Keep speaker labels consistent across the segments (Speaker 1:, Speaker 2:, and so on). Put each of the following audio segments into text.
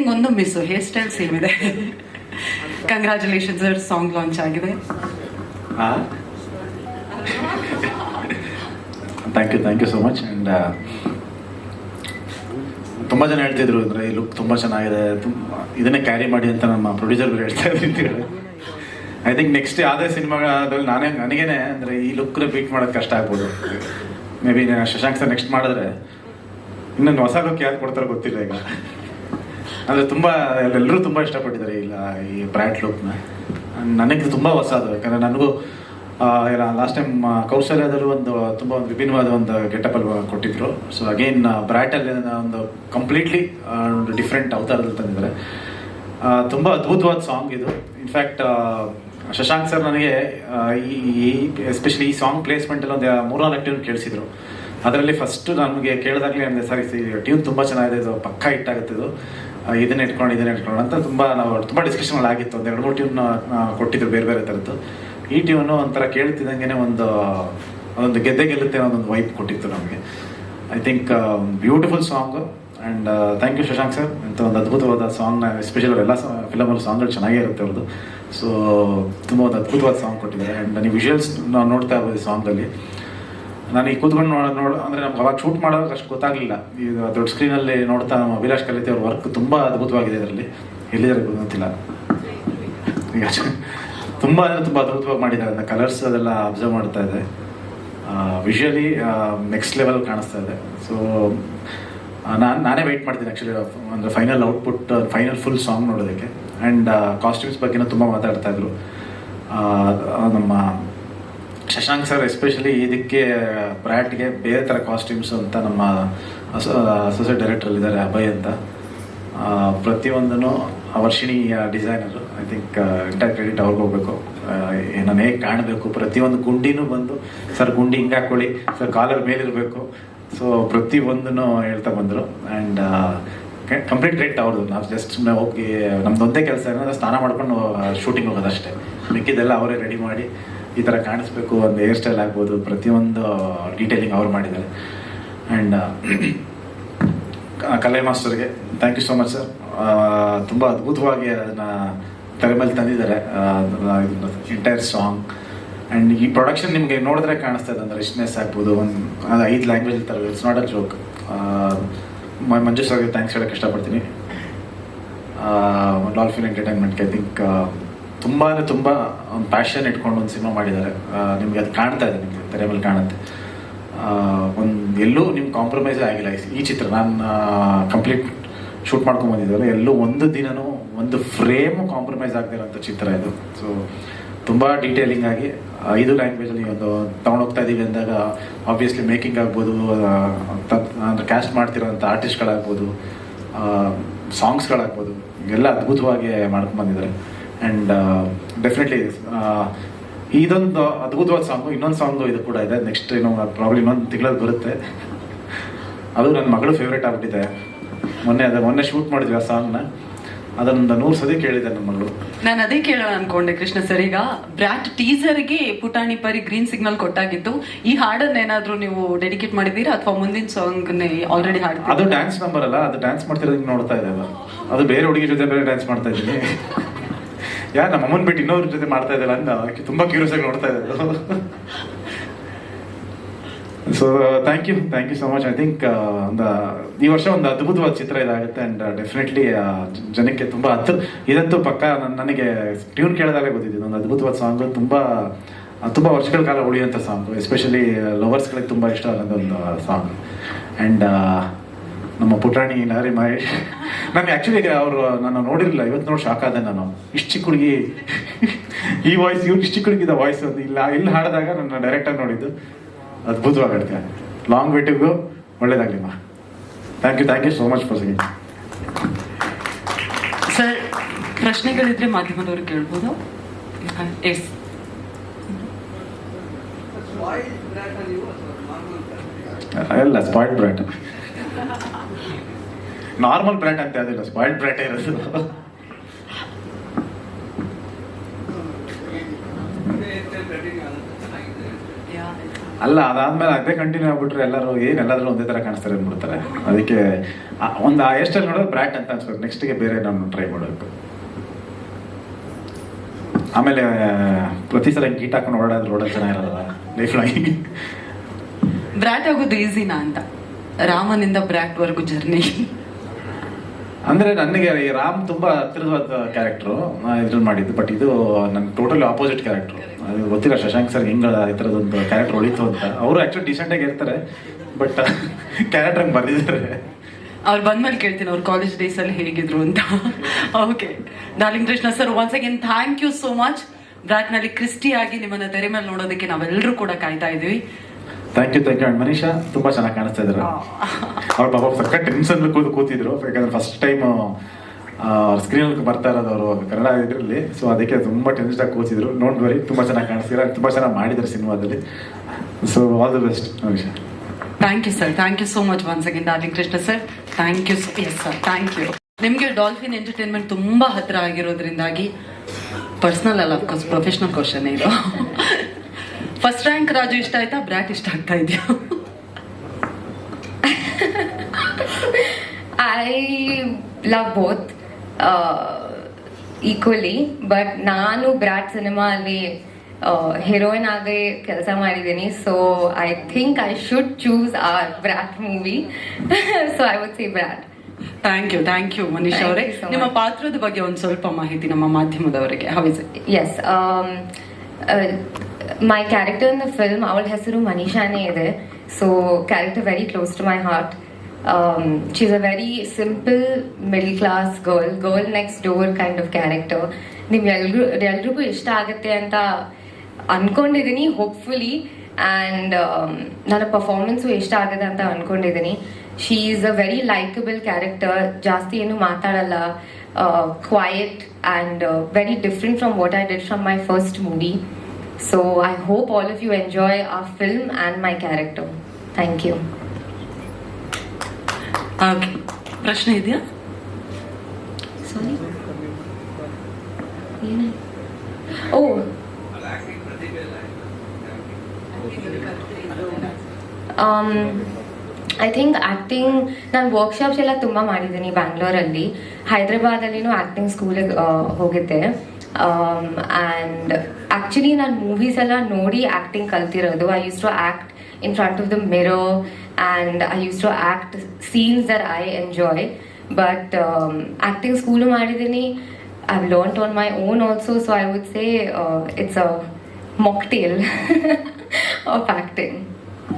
Speaker 1: Think ಒಂದು miss hair style same ಇದೆ. Congratulation sir song launch ಆಗಿದೆ.
Speaker 2: Thank you thank you so much and ತುಂಬ ಜನ ಹೇಳ್ತಿದ್ರು, ಅಂದರೆ ಈ ಲುಕ್ ತುಂಬ ಚೆನ್ನಾಗಿದೆ. ತುಂಬ ಇದನ್ನೇ ಕ್ಯಾರಿ ಮಾಡಿ ಅಂತ ನಮ್ಮ ಪ್ರೊಡ್ಯೂಸರ್ಗಳು ಹೇಳ್ತಾ ಇದ್ರು ಐ ಥಿಂಕ್ ನೆಕ್ಸ್ಟ್ ಯಾವುದೇ ಸಿನಿಮಾದಲ್ಲಿ ನಾನೇ, ನನಗೇನೆ, ಅಂದರೆ ಈ ಲುಕ್ ಬೀಟ್ ಮಾಡೋದು ಕಷ್ಟ ಆಗ್ಬೋದು. Maybe Shashank sir next ಮಾಡಿದ್ರೆ, ಇನ್ನೊಂದು ಹೊಸ ಲುಕ್ ಯಾರು ಕೊಡ್ತಾರೋ ಗೊತ್ತಿಲ್ಲ ಈಗ. ಅಂದರೆ ತುಂಬ, ಎಲ್ಲರೂ ತುಂಬ ಇಷ್ಟಪಟ್ಟಿದ್ದಾರೆ ಇಲ್ಲ ಈ ಬ್ರ್ಯಾಂಡ್ ಲುಕ್ನ. ನನಗೆ ತುಂಬ ಹೊಸದು, ಯಾಕಂದರೆ ನನಗೂ ಲಾಸ್ಟ್ ಟೈಮ್ ಕೌಶಲ್ಯದಲ್ಲೂ ಒಂದು, ತುಂಬ ಒಂದು ವಿಭಿನ್ನವಾದ ಒಂದು ಗೆಟಪ್ ಅಲ್ಲಿ ಕೊಟ್ಟಿದ್ರು. ಸೊ ಅಗೇನ್ ಬ್ರ್ಯಾಟಲ್ಲಿ ಒಂದು ಕಂಪ್ಲೀಟ್ಲಿ ಒಂದು ಡಿಫ್ರೆಂಟ್ ಅವತಾರದಲ್ಲಿ ತಂದಿದ್ದಾರೆ. ತುಂಬ ಅದ್ಭುತವಾದ ಸಾಂಗ್ ಇದು. ಇನ್ಫ್ಯಾಕ್ಟ್ ಶಶಾಂಕ್ ಸರ್ ನನಗೆ ಈ ಎಸ್ಪೆಷಲಿ ಈ ಸಾಂಗ್ ಪ್ಲೇಸ್ಮೆಂಟಲ್ಲಿ ಒಂದು ಮೂರ್ನಾಲ್ಕು ಟ್ಯೂನ್ ಕೇಳಿಸಿದ್ರು. ಅದರಲ್ಲಿ ಫಸ್ಟ್ ನಮಗೆ ಕೇಳಿದಾಗಲೇ ಅಂದರೆ ಸರಿ ಟ್ಯೂನ್ ತುಂಬ ಚೆನ್ನಾಗಿದೆ, ಇದು ಪಕ್ಕ ಹಿಟ್ಟಾಗುತ್ತೆ ಇದು. ಇದನ್ನ ಇಟ್ಕೊಂಡು ಇದನ್ನ ಇಟ್ಕೊಂಡು ಅಂತ ತುಂಬ ನಾವು, ತುಂಬ ಡಿಸ್ಕಷನ್ ಆಗಿತ್ತು. ಒಂದು ಎರಡು ಮೂರು ಟ್ಯೂನ್ ಕೊಟ್ಟಿದ್ರು ಬೇರೆ ಬೇರೆ ಥರದ್ದು ಈ ಟ್ಯೂನು ಒಂಥರ ಕೇಳ್ತಿದ್ದಂಗೆ ಒಂದು ಅದೊಂದು ಗೆದ್ದೆ ಗೆಲ್ಲುತ್ತೆ ಅನ್ನೋದೊಂದು ವೈಪ್ ಕೊಟ್ಟಿತ್ತು ನಮಗೆ. I think beautiful song and thank you Shashank sir ಅಂತ ಒಂದು ಅದ್ಭುತವಾದ ಸಾಂಗ್ನ ಎಸ್ಪೆಷಲ್ ಎಲ್ಲ ಫಿಲಮಲ್ಲಿ ಸಾಂಗ್ಗಳು ಚೆನ್ನಾಗೇ ಇರುತ್ತೆ ಅವ್ರದ್ದು ಸೊ ತುಂಬ ಒಂದು ಅದ್ಭುತವಾದ ಸಾಂಗ್ ಕೊಟ್ಟಿದ್ದಾರೆ. ಆ್ಯಂಡ್ ನೀವು ವಿಜುವಲ್ಸ್ ನಾವು ನೋಡ್ತಾ ಇರ್ಬೋದು ಸಾಂಗಲ್ಲಿ ನಾನು ಈ ಕೂತ್ಕೊಂಡು ನೋಡ ನೋಡ, ಅಂದರೆ ನಮ್ಗೆ ಅವಾಗ ಶೂಟ್ ಮಾಡೋದು ಅಷ್ಟು ಗೊತ್ತಾಗಲಿಲ್ಲ. ಈಗ ದೊಡ್ಡ ಸ್ಕ್ರೀನಲ್ಲಿ ನೋಡ್ತಾ ನಮ್ಮ ಅಭಿಲಾಷ್ ಕಲಿತೆ ಅವ್ರ ವರ್ಕ್ ತುಂಬ ಅದ್ಭುತವಾಗಿದೆ ಇದರಲ್ಲಿ. ಎಲ್ಲಿದ್ದಾರೆ ಗೊತ್ತಿಲ್ಲ. ತುಂಬ ಅಂದರೆ ತುಂಬ ಅದ್ಭುತವಾಗಿ ಮಾಡಿದ್ದಾರೆ. ಅಂತ ಕಲರ್ಸ್ ಅದೆಲ್ಲ ಅಬ್ಸರ್ವ್ ಮಾಡ್ತಾ ಇದೆ. ವಿಷುವಲಿ ನೆಕ್ಸ್ಟ್ ಲೆವೆಲ್ ಕಾಣಿಸ್ತಾ ಇದೆ. ಸೊ ನಾನು, ನಾನೇ ವೆಯ್ಟ್ ಮಾಡ್ತೀನಿ ಆ್ಯಕ್ಚುಲಿ ಅಂದರೆ final output final full song ನೋಡೋದಕ್ಕೆ. ಆ್ಯಂಡ್ ಕಾಸ್ಟ್ಯೂಮ್ಸ್ ಬಗ್ಗೆನೂ ತುಂಬ ಮಾತಾಡ್ತಾಯಿದ್ರು ನಮ್ಮ ಶಶಾಂಕ್ ಸರ್ ಎಸ್ಪೆಷಲಿ ಇದಕ್ಕೆ ಬ್ರ್ಯಾಟ್ಗೆ ಬೇರೆ ಥರ ಕಾಸ್ಟ್ಯೂಮ್ಸ್ ಅಂತ ನಮ್ಮ ಅಸೋಸಿಯೇಟ್ ಡೈರೆಕ್ಟರ್ ಇದ್ದಾರೆ ಅಭಯ್ ಅಂತ. ಪ್ರತಿಯೊಂದನ್ನು Varshini designer I think entire credit ಅವ್ರಿಗೆ ಹೋಗ್ಬೇಕು. ನಾನು ಹೇಗೆ ಕಾಣಬೇಕು? ಪ್ರತಿಯೊಂದು ಗುಂಡಿನೂ ಬಂದು, ಸರ್, ಗುಂಡಿ ಹಿಂಗೆ ಹಾಕೊಳ್ಳಿ. Sir, collar ಮೇಲಿರಬೇಕು. ಸೊ ಪ್ರತಿಯೊಂದನ್ನು ಹೇಳ್ತಾ ಬಂದರು. ಆ್ಯಂಡ್ ಕಂಪ್ಲೀಟ್ ರೇಟ್ ಅವ್ರದ್ದು ನಾವು ಜಸ್ಟ್ ಸುಮ್ಮನೆ ಹೋಗಿ ನಮ್ದು ಒಂದೇ ಕೆಲಸ ಏನಂದ್ರೆ ಸ್ನಾನ ಮಾಡ್ಕೊಂಡು ಶೂಟಿಂಗ್ ಹೋಗೋದಷ್ಟೇ ಮಿಕ್ಕಿದೆಲ್ಲ ಅವರೇ ರೆಡಿ ಮಾಡಿ. ಈ ಥರ ಕಾಣಿಸ್ಬೇಕು, ಒಂದು ಹೇರ್ ಸ್ಟೈಲ್ ಆಗ್ಬೋದು, ಪ್ರತಿಯೊಂದು ಡೀಟೇಲಿಂಗ್ ಅವ್ರು ಮಾಡಿದ್ದಾರೆ. And Kalai ಮಾಸ್ಟರ್ಗೆ thank you so much sir ತುಂಬ ಅದ್ಭುತವಾಗಿ ಅದನ್ನು ತೆರೆ ಮೇಲೆ ತಂದಿದ್ದಾರೆ ಎಂಟೈರ್ ಸಾಂಗ್ ಆ್ಯಂಡ್ ಈ ಪ್ರೊಡಕ್ಷನ್ ನಿಮಗೆ ನೋಡಿದ್ರೆ ಕಾಣಿಸ್ತಾ ಇದೆ, ಅಂದರೆ ರಿಚ್ನೆಸ್ ಆಗ್ಬೋದು, ಒಂದು ಐದು ಲ್ಯಾಂಗ್ವೇಜ್ ಇರ್ತಾರೆ it's not a joke Manju ಸರ್ಗೆ ಥ್ಯಾಂಕ್ಸ್ ಹೇಳೋಕ್ಕೆ ಇಷ್ಟಪಡ್ತೀನಿ. ಡಾಲ್ಫಿನ್ ಎಂಟರ್ಟೈನ್ಮೆಂಟ್ಗೆ ಐ ಥಿಂಕ್ ತುಂಬ ತುಂಬಾ ಒಂದು ಪ್ಯಾಷನ್ ಇಟ್ಕೊಂಡು ಒಂದು ಸಿನಿಮಾ ಮಾಡಿದ್ದಾರೆ ನಿಮಗೆ ಅದು ಕಾಣ್ತಾ ಇದೆ ನಿಮಗೆ ತೆರೆ ಮೇಲೆ ಕಾಣುತ್ತೆ ಒಂದು ಎಲ್ಲೂ ನಿಮ್ಮ ಕಾಂಪ್ರಮೈಸ್ ಆಗಿಲ್ಲ. ಈ- ಚಿತ್ರ ನಾನು ಕಂಪ್ಲೀಟ್ ಶೂಟ್ ಮಾಡ್ಕೊಂಡು ಬಂದಿದ್ದಲ್ಲ ಎಲ್ಲೂ ಒಂದು ದಿನನೂ, ಒಂದು ಫ್ರೇಮು ಕಾಂಪ್ರಮೈಸ್ ಆಗದಿರೋಂಥ ಚಿತ್ರ ಇದು. ಸೊ ತುಂಬ ಡೀಟೇಲಿಂಗ್ ಆಗಿ, ಐದು ಲ್ಯಾಂಗ್ವೇಜಲ್ಲಿ ಒಂದು ತೊಗೊಂಡೋಗ್ತಾ ಇದ್ದೀವಿ ಅಂದಾಗ ಆಬ್ವಿಯಸ್ಲಿ ಮೇಕಿಂಗ್ ಆಗ್ಬೋದು ಅಂದರೆ ಕ್ಯಾಸ್ಟ್ ಮಾಡ್ತಿರೋಂಥ ಆರ್ಟಿಸ್ಟ್ಗಳಾಗ್ಬೋದು ಸಾಂಗ್ಸ್ಗಳಾಗ್ಬೋದು ಎಲ್ಲ ಅದ್ಭುತವಾಗಿ ಮಾಡ್ಕೊಂಡು ಬಂದಿದ್ದಾರೆ. ಆ್ಯಂಡ್ ಡೆಫಿನೆಟ್ಲಿ ಇದೊಂದು ಅದ್ಭುತವಾದ ಸಾಂಗು ಇನ್ನೊಂದು ಸಾಂಗು ಇದು ಕೂಡ ಇದೆ. ನೆಕ್ಸ್ಟ್ ಏನೋ ಪ್ರಾಬ್ಲಮ್ ಇನ್ನೊಂದು ತಿಂಗಳಲ್ಲಿ ಬರುತ್ತೆ. ಅದು ನನ್ನ ಮಗಳು ಫೇವ್ರೇಟ್ ಆಗ್ಬಿಟ್ಟಿದೆ. ಮೊನ್ನೆ ಅದೇ ಮೊನ್ನೆ ಶೂಟ್ ಮಾಡಿದ್ವಿ ಆ ಸಾಂಗ್ನ ಅದೊಂದು ನೂರು ಸದಿ ಕೇಳಿದೆ ನಮ್ಮ ಮಗಳು.
Speaker 1: ನಾನು ಅದೇ ಕೇಳೋಣ ಅನ್ಕೊಂಡೆ ಕೃಷ್ಣ ಸರ್. ಈಗ ಬ್ರಾಟ್ ಟೀಸರ್ಗೆ ಪುಟಾಣಿ ಪರಿ ಗ್ರೀನ್ ಸಿಗ್ನಲ್ ಕೊಟ್ಟಾಗಿತ್ತು ಈ ಹಾಡನ್ನ ಏನಾದ್ರೂ ನೀವು ಡೆಡಿಕೇಟ್ ಮಾಡಿದ್ದೀರಾ? ಅಥವಾ ಮುಂದಿನ ಸಾಂಗ್ ಆಲ್ರೆಡಿ
Speaker 2: ಅದು
Speaker 1: ಹಾಡ್ತೀರಾ?
Speaker 2: ಡ್ಯಾನ್ಸ್ ನಂಬರ್ ಅಲ್ಲ ಅದು ಡ್ಯಾನ್ಸ್ ಮಾಡ್ತಿರೋದಕ್ಕೆ ನೋಡ್ತಾ ಇದೆ ಅದು ಅದು ಬೇರೆ ಹುಡುಗಿ ಜೊತೆ ಬೇರೆ ಡ್ಯಾನ್ಸ್ ಮಾಡ್ತಾ ಇದ್ದೀನಿ. ಯಾ, ನಮ್ಮ ಅಮ್ಮನ ಬಿಟ್ಟು ಇನ್ನೊಬ್ರ ಜೊತೆ ಮಾಡ್ತಾ ಇದ್ದಲ್ಲ ಅಂತ ತುಂಬಾ ಕ್ಯೂರಿಯಸ್ ಆಗಿ ನೋಡ್ತಾ ಇದ್ದು so thank you thank you so much I think ಒಂದು, ಈ ವರ್ಷ ಒಂದು ಅದ್ಭುತವಾದ ಚಿತ್ರ ಇದಾಗುತ್ತೆ ಅಂಡ್ ಡೆಫಿನೆಟ್ಲಿ ಜನಕ್ಕೆ ತುಂಬ ಹತ್ತು ಇದಂತೂ ಪಕ್ಕ ನನ್- ನನಗೆ ಟ್ಯೂನ್ ಕೇಳಿದಾಗಲೇ ಗೊತ್ತಿದೆ. ಒಂದು ಅದ್ಭುತವಾದ ಸಾಂಗ್ ತುಂಬ ತುಂಬ ವರ್ಷಗಳ ಕಾಲ ಉಳಿಯುವಂಥ ಸಾಂಗ್ ಎಸ್ಪೆಷಲಿ ಲವರ್ಸ್ಗಳಿಗೆ ತುಂಬ ಇಷ್ಟ ಆಗೋದು ಒಂದು ಸಾಂಗ್ ಆ್ಯಂಡ್ ನಮ್ಮ ಪುಟಾಣಿ ನಾರಿ ಮಹೇಶ್ ನಾನು ಆ್ಯಕ್ಚುಲಿ ಅವರು ನಾನು ನೋಡಿರಲಿಲ್ಲ ಇವತ್ತು ನೋಡಿ ಶಾಕ್ ಆದೆ ನಾನು. ಇಷ್ಟು ಚಿಕ್ಕ ಹುಡುಗಿ. ಈ ವಾಯ್ಸ್ ಇವ್ರು ಇಷ್ಟು ಚಿಕ್ಕ ಹುಡುಗಿದ ವಾಯ್ಸ್ ಅದು ಇಲ್ಲ. ಇಲ್ಲಿ ಹಾಡಿದಾಗ ನನ್ನ ಡೈರೆಕ್ಟಾಗಿ ನೋಡಿದ್ದು ಅದ್ಭುತವಾಗಿ ಹಾಡ್ತೀಯ ಲಾಂಗ್ ವೇಟಿಗೂ ಒಳ್ಳೇದಾಗ್ಲಿಮ್ಮ thank you thank you so much for Singh
Speaker 1: sir ಪ್ರಶ್ನೆಗಳಿದ್ರೆ ಮಾಧ್ಯಮದವರು ಕೇಳ್ಬೋದು. ಎಸ್
Speaker 2: ಎಲ್ಲ ಸ್ಪಾಯಿಂಟ್ ಬ್ರ್ಯಾಟ್ ನಾರ್ಮಲ್ ಬ್ರ್ಯಾಟ್ ಅಂತ ಅದಿಲ್ಲ ಸ್ಪಾಯ್ಲ್ಡ್ ಬ್ರ್ಯಾಟೇ ಇರೋದು. ಅಲ್ಲ, ಅದಾದ್ಮೇಲೆ ಅದೇ ಕಂಟಿನ್ಯೂ ಆಗ್ಬಿಟ್ರೆ ಎಲ್ಲರೂ ಏನ್ ಎಲ್ಲಾದ್ರೂ ಒಂದೇ ತರ ಕಾಣಿಸ್ತಾರೆ ಅಂದ್ಬಿಡ್ತಾರೆ. ಅದಕ್ಕೆ ಒಂದು ಆ ಎಷ್ಟಲ್ಲಿ ನೋಡೋದು ಬ್ರ್ಯಾಟ್ ಅಂತ ಅನ್ಸ್ಬೇಕು. ನೆಕ್ಸ್ಟ್ಗೆ ಬೇರೆ ನಾನು ಟ್ರೈ ಮಾಡಬೇಕು. ಆಮೇಲೆ, ಪ್ರತಿ ಸಲ ಗೀಟ್ ಹಾಕೊಂಡು ಓಡಾದ್ರೆ ಓಡೋದು ಚೆನ್ನಾಗಿರಲ್ಲ ಲೈಫ್ ಲಾಂಗ್
Speaker 1: ಬ್ರ್ಯಾಟ್ ಆಗೋದು ಈಸಿನಾ ಅಂತ. ರಾಮನಿಂದ ಬ್ರ್ಯಾಟ್ವರೆಗೂ ಜರ್ನಿ
Speaker 2: ಅಂದ್ರೆ ನನಗೆ ಈ ರಾಮ್ ತುಂಬಾ ಹತ್ತಿರವಾದ ಕ್ಯಾರೆಕ್ಟರ್ ಇದ್ರಲ್ಲಿ ಮಾಡಿದ್ದು. ಬಟ್ ಇದು ನನ್ ಟೋಟಲಿ ಆಪೋಸಿಟ್ ಕ್ಯಾರೆಕ್ಟರ್ ಗೊತ್ತಿಲ್ಲ, ಶಶಾಂಕ್ ಸರ್ ಹಿಂಗ ಈ ಥರದೊಂದು ಕ್ಯಾರೆಕ್ಟರ್ ಉಳಿತು ಅಂತ. ಅವರು ಆಕ್ಚುಲಿ ಡಿಸೆಂಟ್ ಆಗಿ ಇರ್ತಾರೆ ಬಟ್ ಕ್ಯಾರೆಕ್ಟರ್ ಹಂಗೆ ಬರ್ದಿದ್ದಾರೆ.
Speaker 1: ಅವ್ರು ಬಂದ್ಮೇಲೆ ಕೇಳ್ತೀನಿ ಅವ್ರು ಕಾಲೇಜ್ ಡೇಸ್ ಅಲ್ಲಿ ಹೇಗಿದ್ರು ಅಂತ. Okay darling Krishna sir once again thank you so much ಬ್ರಾಟ್ನಲ್ಲಿ ಕ್ರಿಸ್ಟಿಯಾಗಿ ನಿಮ್ಮನ್ನ ತೆರೆ ಮೇಲೆ ನೋಡೋದಕ್ಕೆ ನಾವೆಲ್ಲರೂ ಕೂಡ ಕಾಯ್ತಾ ಇದೀವಿ
Speaker 2: thank you thank you and Manisha ತುಂಬಾ ಚೆನ್ನಾಗಿ ಕಾಣಿಸ್ತಾ ಇದ್ದಾರೆ ಅವ್ರ ಪಾಪ ಸಕ್ಕ ಟೆನ್ಷನ್ ಕೂತು ಕೂತಿದ್ರು. ಯಾಕಂದ್ರೆ ಫಸ್ಟ್ ಟೈಮ್ ಸ್ಕ್ರೀನ್ ಬರ್ತಾ ಇರೋದು ಅವರು ಕನ್ನಡ ಇದರಲ್ಲಿ. ಸೊ ಅದಕ್ಕೆ ತುಂಬಾ ಟೆನ್ಷನ್ ಆಗಿ ಕೂತಿದ್ರು. ನೋಡ್ ಬರಿ ತುಂಬಾ ಚೆನ್ನಾಗಿ ಕಾಣಿಸ್ತೀರ? ತುಂಬಾ ಚೆನ್ನಾಗಿ ಮಾಡಿದ್ರು ಸಿನಿಮಾದಲ್ಲಿ. So all the best Manisha
Speaker 1: thank you sir thank you so much once again darling Krishna sir thank you yes sir thank you ನಿಮಗೆ ಡಾಲ್ಫಿನ್ ಎಂಟರ್ಟೈನ್ಮೆಂಟ್ ತುಂಬಾ ಹತ್ತಿರ ಆಗಿರೋದ್ರಿಂದಾಗಿ ಪರ್ಸನಲ್ ಅಲ್ಲ ಅಫ್ಕೋರ್ಸ್ ಪ್ರೊಫೆಷನಲ್ ಕ್ವಶನ್ ಇದು. ಫಸ್ಟ್ ರ್ಯಾಂಕ್ ರಾಜು ಇಷ್ಟ ಆಯ್ತಾ? Brought ಇಷ್ಟ ಆಗ್ತಾ ಇದೆಯಾ?
Speaker 3: I love both equally but ನಾನು ಬ್ರಾಟ್ ಸಿನಿಮಾ ಅಲ್ಲಿ ಹೀರೋಯಿನ್ ಆಗಿ ಕೆಲಸ ಮಾಡಿದ್ದೀನಿ. So I think I should choose our Brat movie so I would see Brat
Speaker 1: thank you thank you Manish ಅವರೇ. ನಿಮ್ಮ ಪಾತ್ರದ ಬಗ್ಗೆ ಒಂದು ಸ್ವಲ್ಪ ಮಾಹಿತಿ ನಮ್ಮ ಮಾಧ್ಯಮದವರಿಗೆ.
Speaker 3: Yes my character in the film ಅವಳ ಹೆಸರು ಮನೀಷಾನೇ ಇದೆ so character very close to my heart she's a very simple middle class girl girl next door kind of character ನಿಮ್ಗೆ ಎಲ್ರು ಎಲ್ರಿಗೂ ಇಷ್ಟ ಆಗುತ್ತೆ ಅಂತ ಅನ್ಕೊಂಡಿದ್ದೀನಿ ಹೋಪ್ಫುಲಿ ಆ್ಯಂಡ್ ನನ್ನ ಪರ್ಫಾರ್ಮೆನ್ಸು ಇಷ್ಟ ಆಗುತ್ತೆ ಅಂತ ಅನ್ಕೊಂಡಿದ್ದೀನಿ she is a very likeable character ಜಾಸ್ತಿ ಏನು ಮಾತಾಡಲ್ಲ quiet and very different from what I did from my first movie so I hope all of you enjoy ಆ film and my character thank you
Speaker 1: Okay. ಪ್ರಶ್ನೆ ಇದೆಯಾ?
Speaker 3: Sorry ಓ. I think acting ನಾನು workshops ಎಲ್ಲ ತುಂಬ ಮಾಡಿದ್ದೀನಿ ಬ್ಯಾಂಗ್ಳೂರಲ್ಲಿ. ಹೈದ್ರಾಬಾದಲ್ಲಿನೂ ಆ್ಯಕ್ಟಿಂಗ್ ಸ್ಕೂಲಿಗೆ ಹೋಗಿದ್ದೆ. ಆ್ಯಂಡ್ ಆ್ಯಕ್ಚುಲಿ ನಾನು ಮೂವೀಸ್ ಎಲ್ಲ ನೋಡಿ acting ಕಲ್ತಿರೋದು. I used to act in front of the mirror and I used to act scenes there I enjoy but acting school ಮಾಡಿದ್ದೀನಿ. I learnt on my own also, so I would say it's mocktail of acting.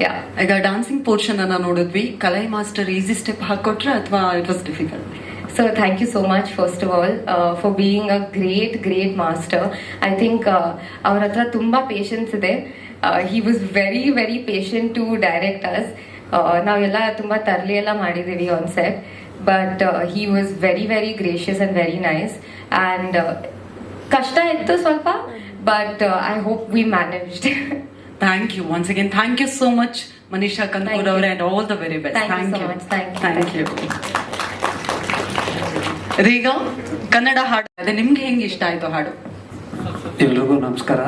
Speaker 3: Yeah.
Speaker 1: ಈಗ dancing portion ಅನ್ನ ನೋಡಿದ್ವಿ. Kalai master easy step ಹಾಕೊಟ್ರೆ ಅಥವಾ it was difficult
Speaker 3: So thank you so much, first of all, uh, for being a great, great master. I think uh, ಅವ್ರ ಹತ್ರ ತುಂಬ patience ಇದೆ was very, very patient to direct us. As ನಾವೆಲ್ಲ ತುಂಬ ತರಲಿ ಎಲ್ಲ ಮಾಡಿದ್ದೀವಿ on set but he was very very gracious and very nice and ಕಷ್ಟ ಇತ್ತು ಸ್ವಲ್ಪ but I hope we managed
Speaker 1: you so much Manisha
Speaker 3: Thank you.
Speaker 1: ಅವರೇ and all the very best
Speaker 3: Thank you
Speaker 1: thank
Speaker 3: so
Speaker 1: you
Speaker 3: much. Thank you.
Speaker 1: You ಈಗ ಕನ್ನಡ ಹಾಡು. ಅದೇ ನಿಮ್ಗೆ ಹೆಂಗೆ ಇಷ್ಟ ಆಯ್ತು ಹಾಡು?
Speaker 4: ಎಲ್ರಿಗೂ ನಮಸ್ಕಾರ.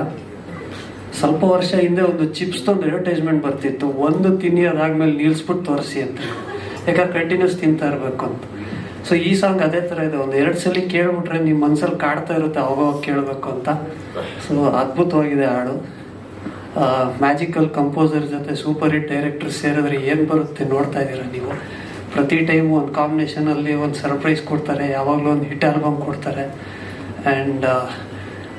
Speaker 4: ಸ್ವಲ್ಪ ವರ್ಷ ಹಿಂದೆ ಒಂದು ಚಿಪ್ಸ್ ಒಂದು ಅಡ್ವರ್ಟೈಸ್ಮೆಂಟ್ ಬರ್ತಿತ್ತು. ಒಂದು ತಿನ್ನಿ ಅದಾದ್ಮೇಲೆ ನಿಲ್ಸ್ಬಿಟ್ಟು ತೋರಿಸಿ ಅಂತ. ಯಾಕಂದ್ರೆ ಕಂಟಿನ್ಯೂಸ್ ತಿಂತಾ ಇರಬೇಕು ಅಂತ. ಸೊ ಈ ಸಾಂಗ್ ಅದೇ ಥರ ಇದೆ. ಒಂದು ಎರಡು ಸಲ ಕೇಳ್ಬಿಟ್ರೆ ನಿಮ್ಮ ಮನ್ಸಲ್ಲಿ ಕಾಡ್ತಾ ಇರುತ್ತೆ ಅವಾಗ ಕೇಳಬೇಕು ಅಂತ. ಸೊ ಅದ್ಭುತವಾಗಿದೆ ಹಾಡು. ಮ್ಯಾಜಿಕಲ್ ಕಂಪೋಸರ್ ಜೊತೆ ಸೂಪರ್ ಹಿಟ್ ಡೈರೆಕ್ಟರ್ ಸೇರಿದ್ರೆ ಏನು ಬರುತ್ತೆ ನೋಡ್ತಾ ಇದ್ದೀರಾ ನೀವು? ಪ್ರತಿ ಟೈಮ್ ಒಂದು ಕಾಂಬಿನೇಷನಲ್ಲಿ ಒಂದು ಸರ್ಪ್ರೈಸ್ ಕೊಡ್ತಾರೆ, ಯಾವಾಗಲೂ ಒಂದು ಹಿಟ್ ಆಲ್ಬಮ್ ಕೊಡ್ತಾರೆ. ಆ್ಯಂಡ್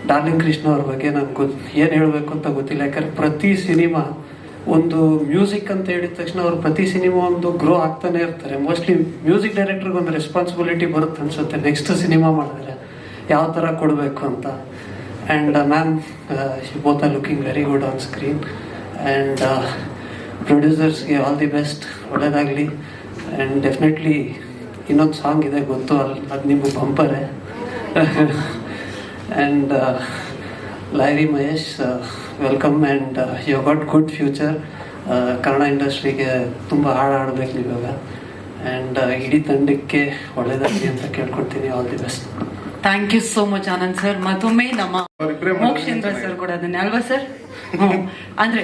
Speaker 4: ಡಾರ್ಲಿಂಗ್ ಕೃಷ್ಣ ಅವ್ರ ಬಗ್ಗೆ ನನಗೆ ಗೊತ್ತು ಏನು ಹೇಳಬೇಕು ಅಂತ ಗೊತ್ತಿಲ್ಲ. ಯಾಕಂದರೆ ಪ್ರತಿ ಸಿನಿಮಾ ಒಂದು ಮ್ಯೂಸಿಕ್ ಅಂತ ಹೇಳಿದ ತಕ್ಷಣ ಅವ್ರು ಪ್ರತಿ ಸಿನಿಮಾ ಒಂದು ಗ್ರೋ ಆಗ್ತಾನೆ ಇರ್ತಾರೆ. ಮೋಸ್ಟ್ಲಿ ಮ್ಯೂಸಿಕ್ ಡೈರೆಕ್ಟರ್ಗೆ ಒಂದು ರೆಸ್ಪಾನ್ಸಿಬಿಲಿಟಿ ಬರುತ್ತೆ ಅನ್ಸುತ್ತೆ. ನೆಕ್ಸ್ಟ್ ಸಿನಿಮಾ ಮಾಡಿದ್ರೆ ಯಾವ ಥರ ಕೊಡಬೇಕು ಅಂತ. And ma'am both are looking very good on screen and ಪ್ರೊಡ್ಯೂಸರ್ಸ್ಗೆ all the best ಒಳ್ಳೇದಾಗಲಿ. ಆ್ಯಂಡ್ ಡೆಫಿನೆಟ್ಲಿ ಇನ್ನೊಂದು ಸಾಂಗ್ ಇದೆ ಗೊತ್ತು ಅಲ್ಲಿ ಅದು ನಿಮಗೆ ಬಂಪರೇ. And ಲೈರಿ Mahesh welcome and you got good future Kannada ಇಂಡಸ್ಟ್ರಿಗೆ ತುಂಬ ಹಾಡು ಆಡಬೇಕು ಇವಾಗ. ಆ್ಯಂಡ್ ಇಡೀ ತಂಡಕ್ಕೆ ಒಳ್ಳೇದಾಗಲಿ ಅಂತ ಕೇಳ್ಕೊಡ್ತೀನಿ. All the best
Speaker 1: thank you so much Anand sir ಮತ್ತೊಮ್ಮೆ ನಮ್ಮ ಮೋಕ್ಷೇಂದ್ರ ಸರ್ ಕೂಡ ಅದನ್ನೇ. ಅಲ್ವಾ ಸರ್. ಅಂದ್ರೆ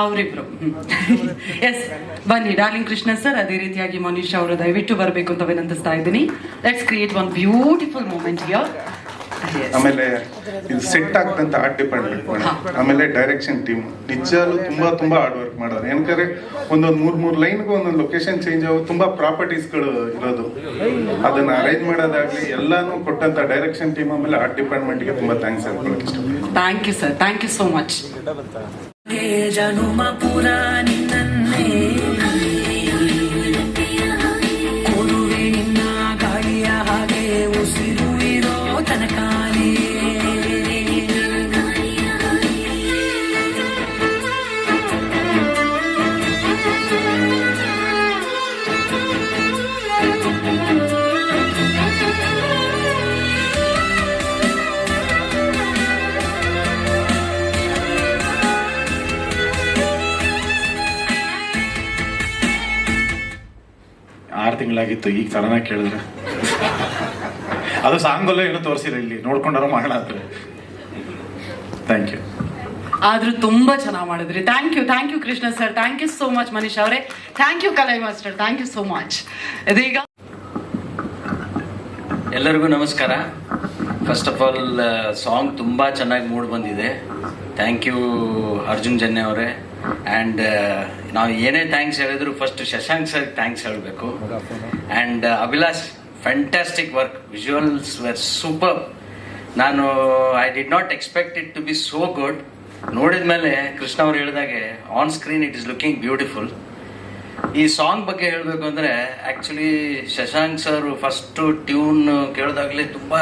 Speaker 1: ಅವರಿಬ್ರು ಎಸ್ ಬನ್ನಿ ಡಾರ್ಲಿಂಗ್ ಕೃಷ್ಣ ಸರ್ ಅದೇ ರೀತಿಯಾಗಿ ಮನೀಶ್ ಅವರು ದಯವಿಟ್ಟು ಬರಬೇಕು ಅಂತ ವಿನಂತಿಸ್ತಾ ಇದ್ದೀನಿ. Let's create one beautiful moment here
Speaker 5: ಆಮೇಲೆ ಇದು ಸೆಟ್ ಆಗ್ತಂತ ಆರ್ಟ್ ಡಿಪಾರ್ಟ್ಮೆಂಟ್ ಆಮೇಲೆ ಡೈರೆಕ್ಷನ್ ಟೀಮ್ ನಿಜಾಲು ತುಂಬಾ ತುಂಬಾ ಹಾರ್ಡ್ ವರ್ಕ್ ಮಾಡೋದು ಏನಕಂದ್ರೆ ಒಂದೊಂದು ಮೂರ್ ಮೂರ್ ಲೈನ್ಗೂ ಒಂದೊಂದು ಲೊಕೇಶನ್ ಚೇಂಜ್ ಆಗೋ ತುಂಬಾ ಪ್ರಾಪರ್ಟೀಸ್ಗಳು ಇರೋದು. ಅದನ್ನ ಅರೇಂಜ್ ಮಾಡೋದಾಗ್ಲಿ ಎಲ್ಲಾನು ಕೊಟ್ಟಂತ ಡೈರೆಕ್ಷನ್ ಟೀಮ್ ಆಮೇಲೆ ಆರ್ಟ್ ಡಿಪಾರ್ಟ್ಮೆಂಟ್ಗೆ ತುಂಬಾ ಥ್ಯಾಂಕ್ಸ್ ಹೇಳ್ಕೊಳಕ್ ಇಷ್ಟ
Speaker 1: thank you sir thank you so much
Speaker 6: ಜನುಮ ಪುರ ನಿನ್ನನ್ನೇ
Speaker 2: ತಿಂಗಳಾಗಿತ್ತು ಈಗ ತರನ ಕೇಳಿದ್ರೆ. ಅದು ಸಾಂಗಲ್ಲೂ ಏನು ತೋರಿಸಿಲ್ಲ ಇಲ್ಲಿ ನೋಡ್ಕೊಂಡಾರು ಮಾಡೋಣ ಥ್ಯಾಂಕ್ ಯು
Speaker 1: ಆದ್ರೂ ತುಂಬಾ ಚೆನ್ನಾಗಿ ಮಾಡಿದ್ರಿ. Thank you thank you Krishna sir thank you so much Manish ಅವರೇ. Thank you Kalai master. Thank you so much ಇದೀಗ
Speaker 7: ಎಲ್ಲರಿಗೂ ನಮಸ್ಕಾರ. ಫಸ್ಟ್ ಆಫ್ ಆಲ್ ಸಾಂಗ್ ತುಂಬಾ ಚೆನ್ನಾಗಿ ಮೂಡ್ ಬಂದಿದೆ. ಥ್ಯಾಂಕ್ ಯು ಅರ್ಜುನ್ ಜನ್ಯ ಅವರೇ. ಆ್ಯಂಡ್ ನಾವು ಏನೇ ಥ್ಯಾಂಕ್ಸ್ ಹೇಳಿದ್ರು ಫಸ್ಟ್ ಶಶಾಂಕ್ ಸರ್ ಥ್ಯಾಂಕ್ಸ್ ಹೇಳಬೇಕು. And Abhilash fantastic work visuals were super ನಾನು I did not expect it to be so good ನೋಡಿದ ಮೇಲೆ ಕೃಷ್ಣ ಅವ್ರು ಹೇಳಿದಾಗೆ on screen it is looking beautiful ಈ ಸಾಂಗ್ ಬಗ್ಗೆ ಹೇಳಬೇಕು ಅಂದರೆ actually Shashank sir first tune ಕೇಳಿದಾಗಲೇ ತುಂಬ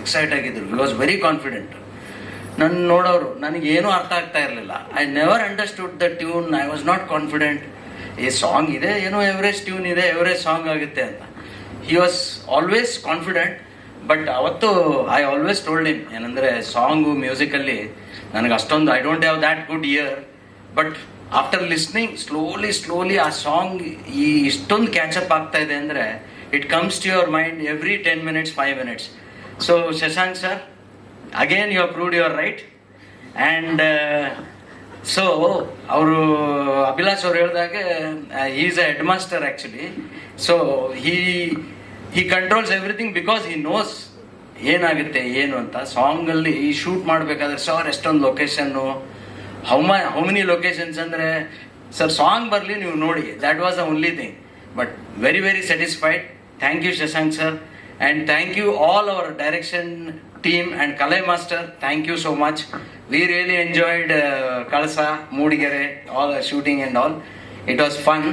Speaker 7: ಎಕ್ಸೈಟ್ ಆಗಿದ್ರು. ವಿ ವಾಸ್ ವೆರಿ ಕಾನ್ಫಿಡೆಂಟ್ ನನ್ನ ನೋಡೋರು ನನಗೆ ಏನೂ ಅರ್ಥ ಆಗ್ತಾ ಇರಲಿಲ್ಲ. I never understood the tune I was not confident ಈ ಸಾಂಗ್ ಇದೆ, ಏನೋ ಎವರೇಜ್ ಟ್ಯೂನ್ ಇದೆ ಎವರೇಜ್ ಸಾಂಗ್ ಆಗುತ್ತೆ ಅಂತ. He was always confident but ಅವತ್ತು ಐ ಆಲ್ವೇಸ್ ಟೋಲ್ಡ್ ಇನ್ ಏನಂದರೆ ಸಾಂಗು ಮ್ಯೂಸಿಕಲ್ಲಿ ನನಗೆ ಅಷ್ಟೊಂದು I don't have that good ear but after listening slowly slowly ಆ ಸಾಂಗ್ ಈ ಇಷ್ಟೊಂದು ಕ್ಯಾಚಪ್ ಆಗ್ತಾ ಇದೆ ಅಂದರೆ it comes to your mind every ten minutes five minutes so Shashank sir again you proved your right and so ಅವರು, ಅಭಿಲಾಷ್ ಅವ್ರು ಹೇಳಿದಾಗೆ is a head master actually so he he controls everything because he knows ಏನಾಗುತ್ತೆ, ಏನು ಅಂತ. ಸಾಂಗಲ್ಲಿ ಈ shoot ಮಾಡಬೇಕಾದ್ರೆ sir ಎಷ್ಟೊಂದು ಲೊಕೇಶನ್ನು ಹೌ ಮ ಹೌ ಮೆನಿ ಲೊಕೇಶನ್ಸ್ ಅಂದರೆ? ಸರ್ ಸಾಂಗ್ ಬರಲಿ ನೀವು ನೋಡಿ. That was a only thing but very very satisfied thank you Shashank sir and thank you all our direction team and Kalai master thank you so much we really enjoyed Kalasa Mudigere all shooting and all it was fun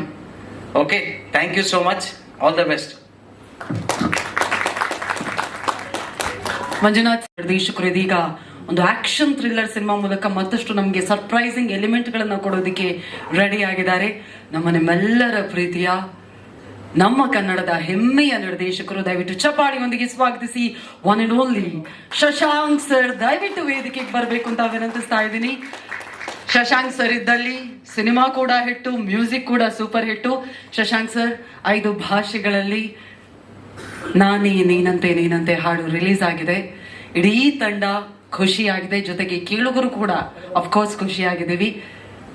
Speaker 7: okay thank you so much all the best
Speaker 1: Manjunath ನಿರ್ದೇಶಕರು ಇದೀಗ ಒಂದು action thriller cinema ಮೂಲಕ ಮತ್ತಷ್ಟು ನಮಗೆ surprising ಎಲಿಮೆಂಟ್ಗಳನ್ನು ಕೊಡೋದಕ್ಕೆ ready ಆಗಿದ್ದಾರೆ. ನಮ್ಮ ನಿಮ್ಮೆಲ್ಲರ ಪ್ರೀತಿಯ ನಮ್ಮ ಕನ್ನಡದ ಹೆಮ್ಮೆಯ ನಿರ್ದೇಶಕರು, ದಯವಿಟ್ಟು ಚಪಾಳಿಯೊಂದಿಗೆ ಸ್ವಾಗತಿಸಿ. One and only Shashank sir ದಯವಿಟ್ಟು ವೇದಿಕೆಗೆ ಬರಬೇಕು ಅಂತ ವಿನಂತಿಸ್ತಾ ಇದ್ದೀನಿ. ಶಶಾಂಕ್ ಸರ್ ಇದ್ದಲ್ಲಿ ಸಿನಿಮಾ ಕೂಡ ಹಿಟ್ಟು, ಮ್ಯೂಸಿಕ್ ಕೂಡ ಸೂಪರ್ ಹಿಟ್ಟು. ಶಶಾಂಕ್ ಸರ್ ಐದು ಭಾಷೆಗಳಲ್ಲಿ ನಾನೇ, ನೀನಂತೆ ನೀನಂತೆ ಹಾಡು ರಿಲೀಸ್ ಆಗಿದೆ. ಇಡೀ ತಂಡ ಖುಷಿಯಾಗಿದೆ. ಜೊತೆಗೆ ಕೇಳುಗರು ಕೂಡ ಅಫ್ಕೋರ್ಸ್ ಖುಷಿಯಾಗಿದ್ದೀವಿ.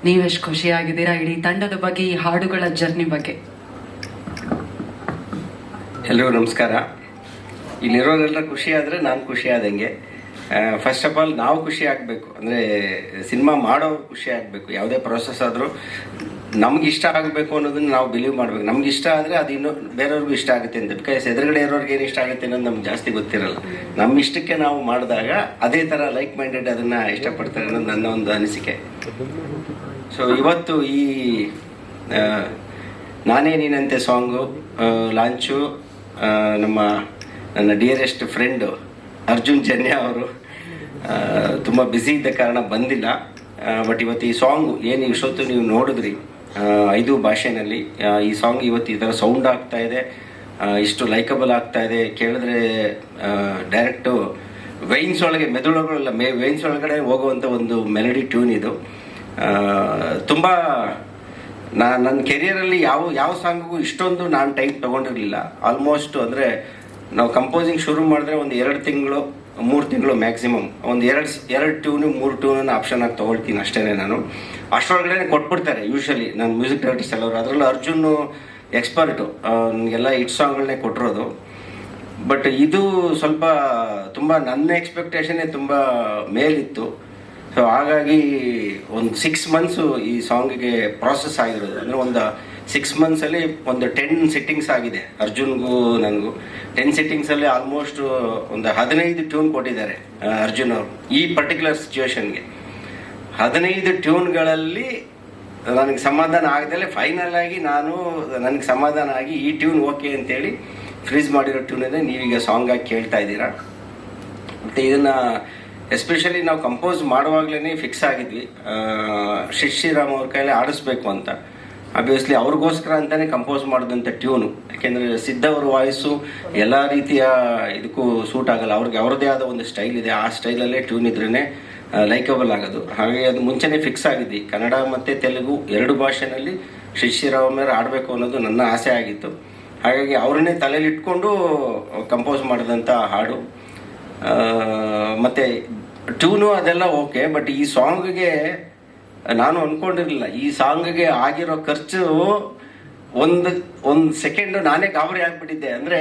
Speaker 1: ನೀವೆಷ್ಟು ಖುಷಿಯಾಗಿದ್ದೀರಾ ಇಡೀ ತಂಡದ ಬಗ್ಗೆ, ಈ ಹಾಡುಗಳ ಜರ್ನಿ ಬಗ್ಗೆ?
Speaker 8: ಎಲ್ರಿಗೂ ನಮಸ್ಕಾರ. ಇಲ್ಲಿರೋರೆಲ್ಲ ಖುಷಿ ಆದರೆ ನಾನು ಖುಷಿ ಆದಂಗೆ. ಫಸ್ಟ್ ಆಫ್ ಆಲ್ ನಾವು ಖುಷಿ ಆಗಬೇಕು. ಅಂದರೆ, ಸಿನಿಮಾ ಮಾಡೋರು ಖುಷಿ ಆಗಬೇಕು. ಯಾವುದೇ ಪ್ರೊಸೆಸ್ ಆದರೂ ನಮ್ಗೆ ಇಷ್ಟ ಆಗಬೇಕು ಅನ್ನೋದನ್ನ ನಾವು ಬಿಲೀವ್ ಮಾಡಬೇಕು. ನಮ್ಗೆ ಇಷ್ಟ ಆದರೆ ಅದು ಇನ್ನೂ ಬೇರೆಯವ್ರಿಗೂ ಇಷ್ಟ ಆಗುತ್ತೆ ಅಂತ. ಬಿಕಾಸ್ ಎದುರುಗಡೆ ಇರೋರಿಗೆ ಏನು ಇಷ್ಟ ಆಗುತ್ತೆ ಅನ್ನೋದು ನಮ್ಗೆ ಜಾಸ್ತಿ ಗೊತ್ತಿರಲ್ಲ. ನಮ್ಮ ಇಷ್ಟಕ್ಕೆ ನಾವು ಮಾಡಿದಾಗ ಅದೇ ಥರ ಲೈಕ್ ಮೈಂಡೆಡ್ ಅದನ್ನು ಇಷ್ಟಪಡ್ತಾರೆ ಅನ್ನೋದು ನನ್ನ ಒಂದು ಅನಿಸಿಕೆ. ಸೊ ಇವತ್ತು ಈ ನಾನೇ ನೀನಂತೆ ಸಾಂಗು ಲಾಂಚು ನಮ್ಮ ನನ್ನ ಡಿಯರೆಸ್ಟ್ ಫ್ರೆಂಡು ಅರ್ಜುನ್ ಜನ್ಯ ಅವರು ತುಂಬ ಬ್ಯುಸಿ ಇದ್ದ ಕಾರಣ ಬಂದಿಲ್ಲ. ಬಟ್ ಇವತ್ತು ಈ ಸಾಂಗು ಏನು ಇಷ್ಟೊತ್ತು ನೀವು ನೋಡಿದ್ರಿ? ಐದು ಭಾಷೆನಲ್ಲಿ ಈ ಸಾಂಗ್ ಇವತ್ತು ಈ ಥರ ಸೌಂಡ್ ಆಗ್ತಾ ಇದೆ ಇಷ್ಟು ಲೈಕಬಲ್ ಆಗ್ತಾ ಇದೆ. ಕೇಳಿದ್ರೆ ಡೈರೆಕ್ಟು ವೈನ್ಸ್ ಒಳಗೆ ಮೆದುಳುಗಳಲ್ಲ ಮೇ ವೈನ್ಸ್ ಒಳಗಡೆ ಹೋಗುವಂಥ ಒಂದು ಮೆಲಡಿ ಟ್ಯೂನ್ ಇದು. ತುಂಬ ನಾ ನನ್ನ ಕೆರಿಯರಲ್ಲಿ ಯಾವ ಯಾವ ಸಾಂಗಿಗೂ ಇಷ್ಟೊಂದು ನಾನು ಟೈಮ್ ತಗೊಂಡಿರಲಿಲ್ಲ. ಆಲ್ಮೋಸ್ಟ್ ಅಂದರೆ ನಾವು ಕಂಪೋಸಿಂಗ್ ಶುರು ಮಾಡಿದ್ರೆ ಒಂದು ಎರಡು ತಿಂಗಳು, ಮೂರು ತಿಂಗಳು ಮ್ಯಾಕ್ಸಿಮಮ್. ಒಂದು ಎರಡು ಎರಡು ಟ್ಯೂನು, ಮೂರು ಟ್ಯೂನನ್ನು ಆಪ್ಷನ್ ಆಗಿ ತೊಗೊಳ್ತೀನಿ ಅಷ್ಟೇ ನಾನು. ಅಷ್ಟರೊಳಗಡೆ ಕೊಟ್ಬಿಡ್ತಾರೆ ಯೂಶ್ವಲಿ ನಾನು ಮ್ಯೂಸಿಕ್ ಡೈರೆಕ್ಟರ್ಸ್ ಎಲ್ಲರು. ಅದರಲ್ಲೂ ಅರ್ಜುನ್ ಎಕ್ಸ್ಪರ್ಟು. ನನಗೆಲ್ಲ ಇಟ್ ಸಾಂಗ್ಗಳನ್ನೇ ಕೊಟ್ಟಿರೋದು ಬಟ್ ಇದು ಸ್ವಲ್ಪ ತುಂಬ ನನ್ನ ಎಕ್ಸ್ಪೆಕ್ಟೇಷನ್ನೇ ತುಂಬ ಮೇಲಿತ್ತು. ಸೊ ಹಾಗಾಗಿ ಒಂದು ಸಿಕ್ಸ್ ಮಂತ್ಸು ಈ ಸಾಂಗಿಗೆ ಪ್ರಾಸೆಸ್ ಆಗಿರೋದು. ಅಂದರೆ ಒಂದು ಸಿಕ್ಸ್ ಮಂತ್ಸಲ್ಲಿ ಒಂದು ಟೆನ್ ಸಿಟ್ಟಿಂಗ್ಸ್ ಆಗಿದೆ. ಅರ್ಜುನ್ಗೂ ನನಗೂ ಟೆನ್ ಸಿಟ್ಟಿಂಗ್ಸಲ್ಲಿ ಆಲ್ಮೋಸ್ಟ್ ಒಂದು ಹದಿನೈದು ಟ್ಯೂನ್ ಕೊಟ್ಟಿದ್ದಾರೆ ಅರ್ಜುನ್ ಅವರು ಈ ಪರ್ಟಿಕ್ಯುಲರ್ ಸಿಚುವೇಶನ್ಗೆ ಹದಿನೈದು ಟ್ಯೂನ್ಗಳಲ್ಲಿ ನನಗೆ ಸಮಾಧಾನ ಆಗದಲ್ಲೇ ಫೈನಲ್ ಆಗಿ ನಾನು ನನಗೆ ಸಮಾಧಾನ ಆಗಿ ಈ ಟ್ಯೂನ್ ಓಕೆ ಅಂತೇಳಿ ಫ್ರೀಸ್ ಮಾಡಿರೋ ಟ್ಯೂನನ್ನೇ ನೀವೀಗ ಸಾಂಗ್ ಆಗಿ ಕೇಳ್ತಾ ಇದ್ದೀರಾ. ಮತ್ತು ಇದನ್ನು ಎಸ್ಪೆಷಲಿ ನಾವು ಕಂಪೋಸ್ ಮಾಡುವಾಗಲೇ ಫಿಕ್ಸ್ ಆಗಿದ್ವಿ. ಶ್ರೀ ಶ್ರೀರಾಮ್ ಅವ್ರ ಕೈಯಲ್ಲಿ ಆಡಿಸ್ಬೇಕು ಅಂತ. ಅಬ್ವಿಯಸ್ಲಿ ಅವ್ರಿಗೋಸ್ಕರ ಅಂತಲೇ ಕಂಪೋಸ್ ಮಾಡಿದಂಥ ಟ್ಯೂನು ಯಾಕೆಂದರೆ ಸಿದ್ಧವ್ರ ವಾಯ್ಸು ಎಲ್ಲ ರೀತಿಯ ಇದಕ್ಕೂ ಸೂಟ್ ಆಗಲ್ಲ. ಅವ್ರಿಗೆ ಅವ್ರದ್ದೇ ಆದ ಒಂದು ಸ್ಟೈಲ್ ಇದೆ. ಆ ಸ್ಟೈಲಲ್ಲೇ ಟ್ಯೂನ್ ಇದ್ರೇ ಲೈಕಬಲ್ ಆಗೋದು. ಹಾಗೆ ಅದು ಮುಂಚೆನೇ ಫಿಕ್ಸ್ ಆಗಿದ್ವಿ. ಕನ್ನಡ ಮತ್ತು ತೆಲುಗು ಎರಡು ಭಾಷೆನಲ್ಲಿ ಶ್ರೀ ಶ್ರೀರಾಮರು ಆಡಬೇಕು ಅನ್ನೋದು ನನ್ನ ಆಸೆ ಆಗಿತ್ತು. ಹಾಗಾಗಿ ಅವ್ರನ್ನೇ ತಲೆಯಲ್ಲಿ ಇಟ್ಕೊಂಡು ಕಂಪೋಸ್ ಮಾಡಿದಂಥ ಹಾಡು. ಮತ್ತೆ ಟ್ಯೂನು ಅದೆಲ್ಲ ಓಕೆ, ಬಟ್ ಈ ಸಾಂಗ್ಗೆ ನಾನು ಅನ್ಕೊಂಡಿರಲಿಲ್ಲ. ಈ ಸಾಂಗ್ಗೆ ಆಗಿರೋ ಖರ್ಚು ಒಂದು ಒಂದು ಸೆಕೆಂಡ್ ನಾನೇ ಗಾಬರಿ ಆಗ್ಬಿಟ್ಟಿದ್ದೆ. ಅಂದ್ರೆ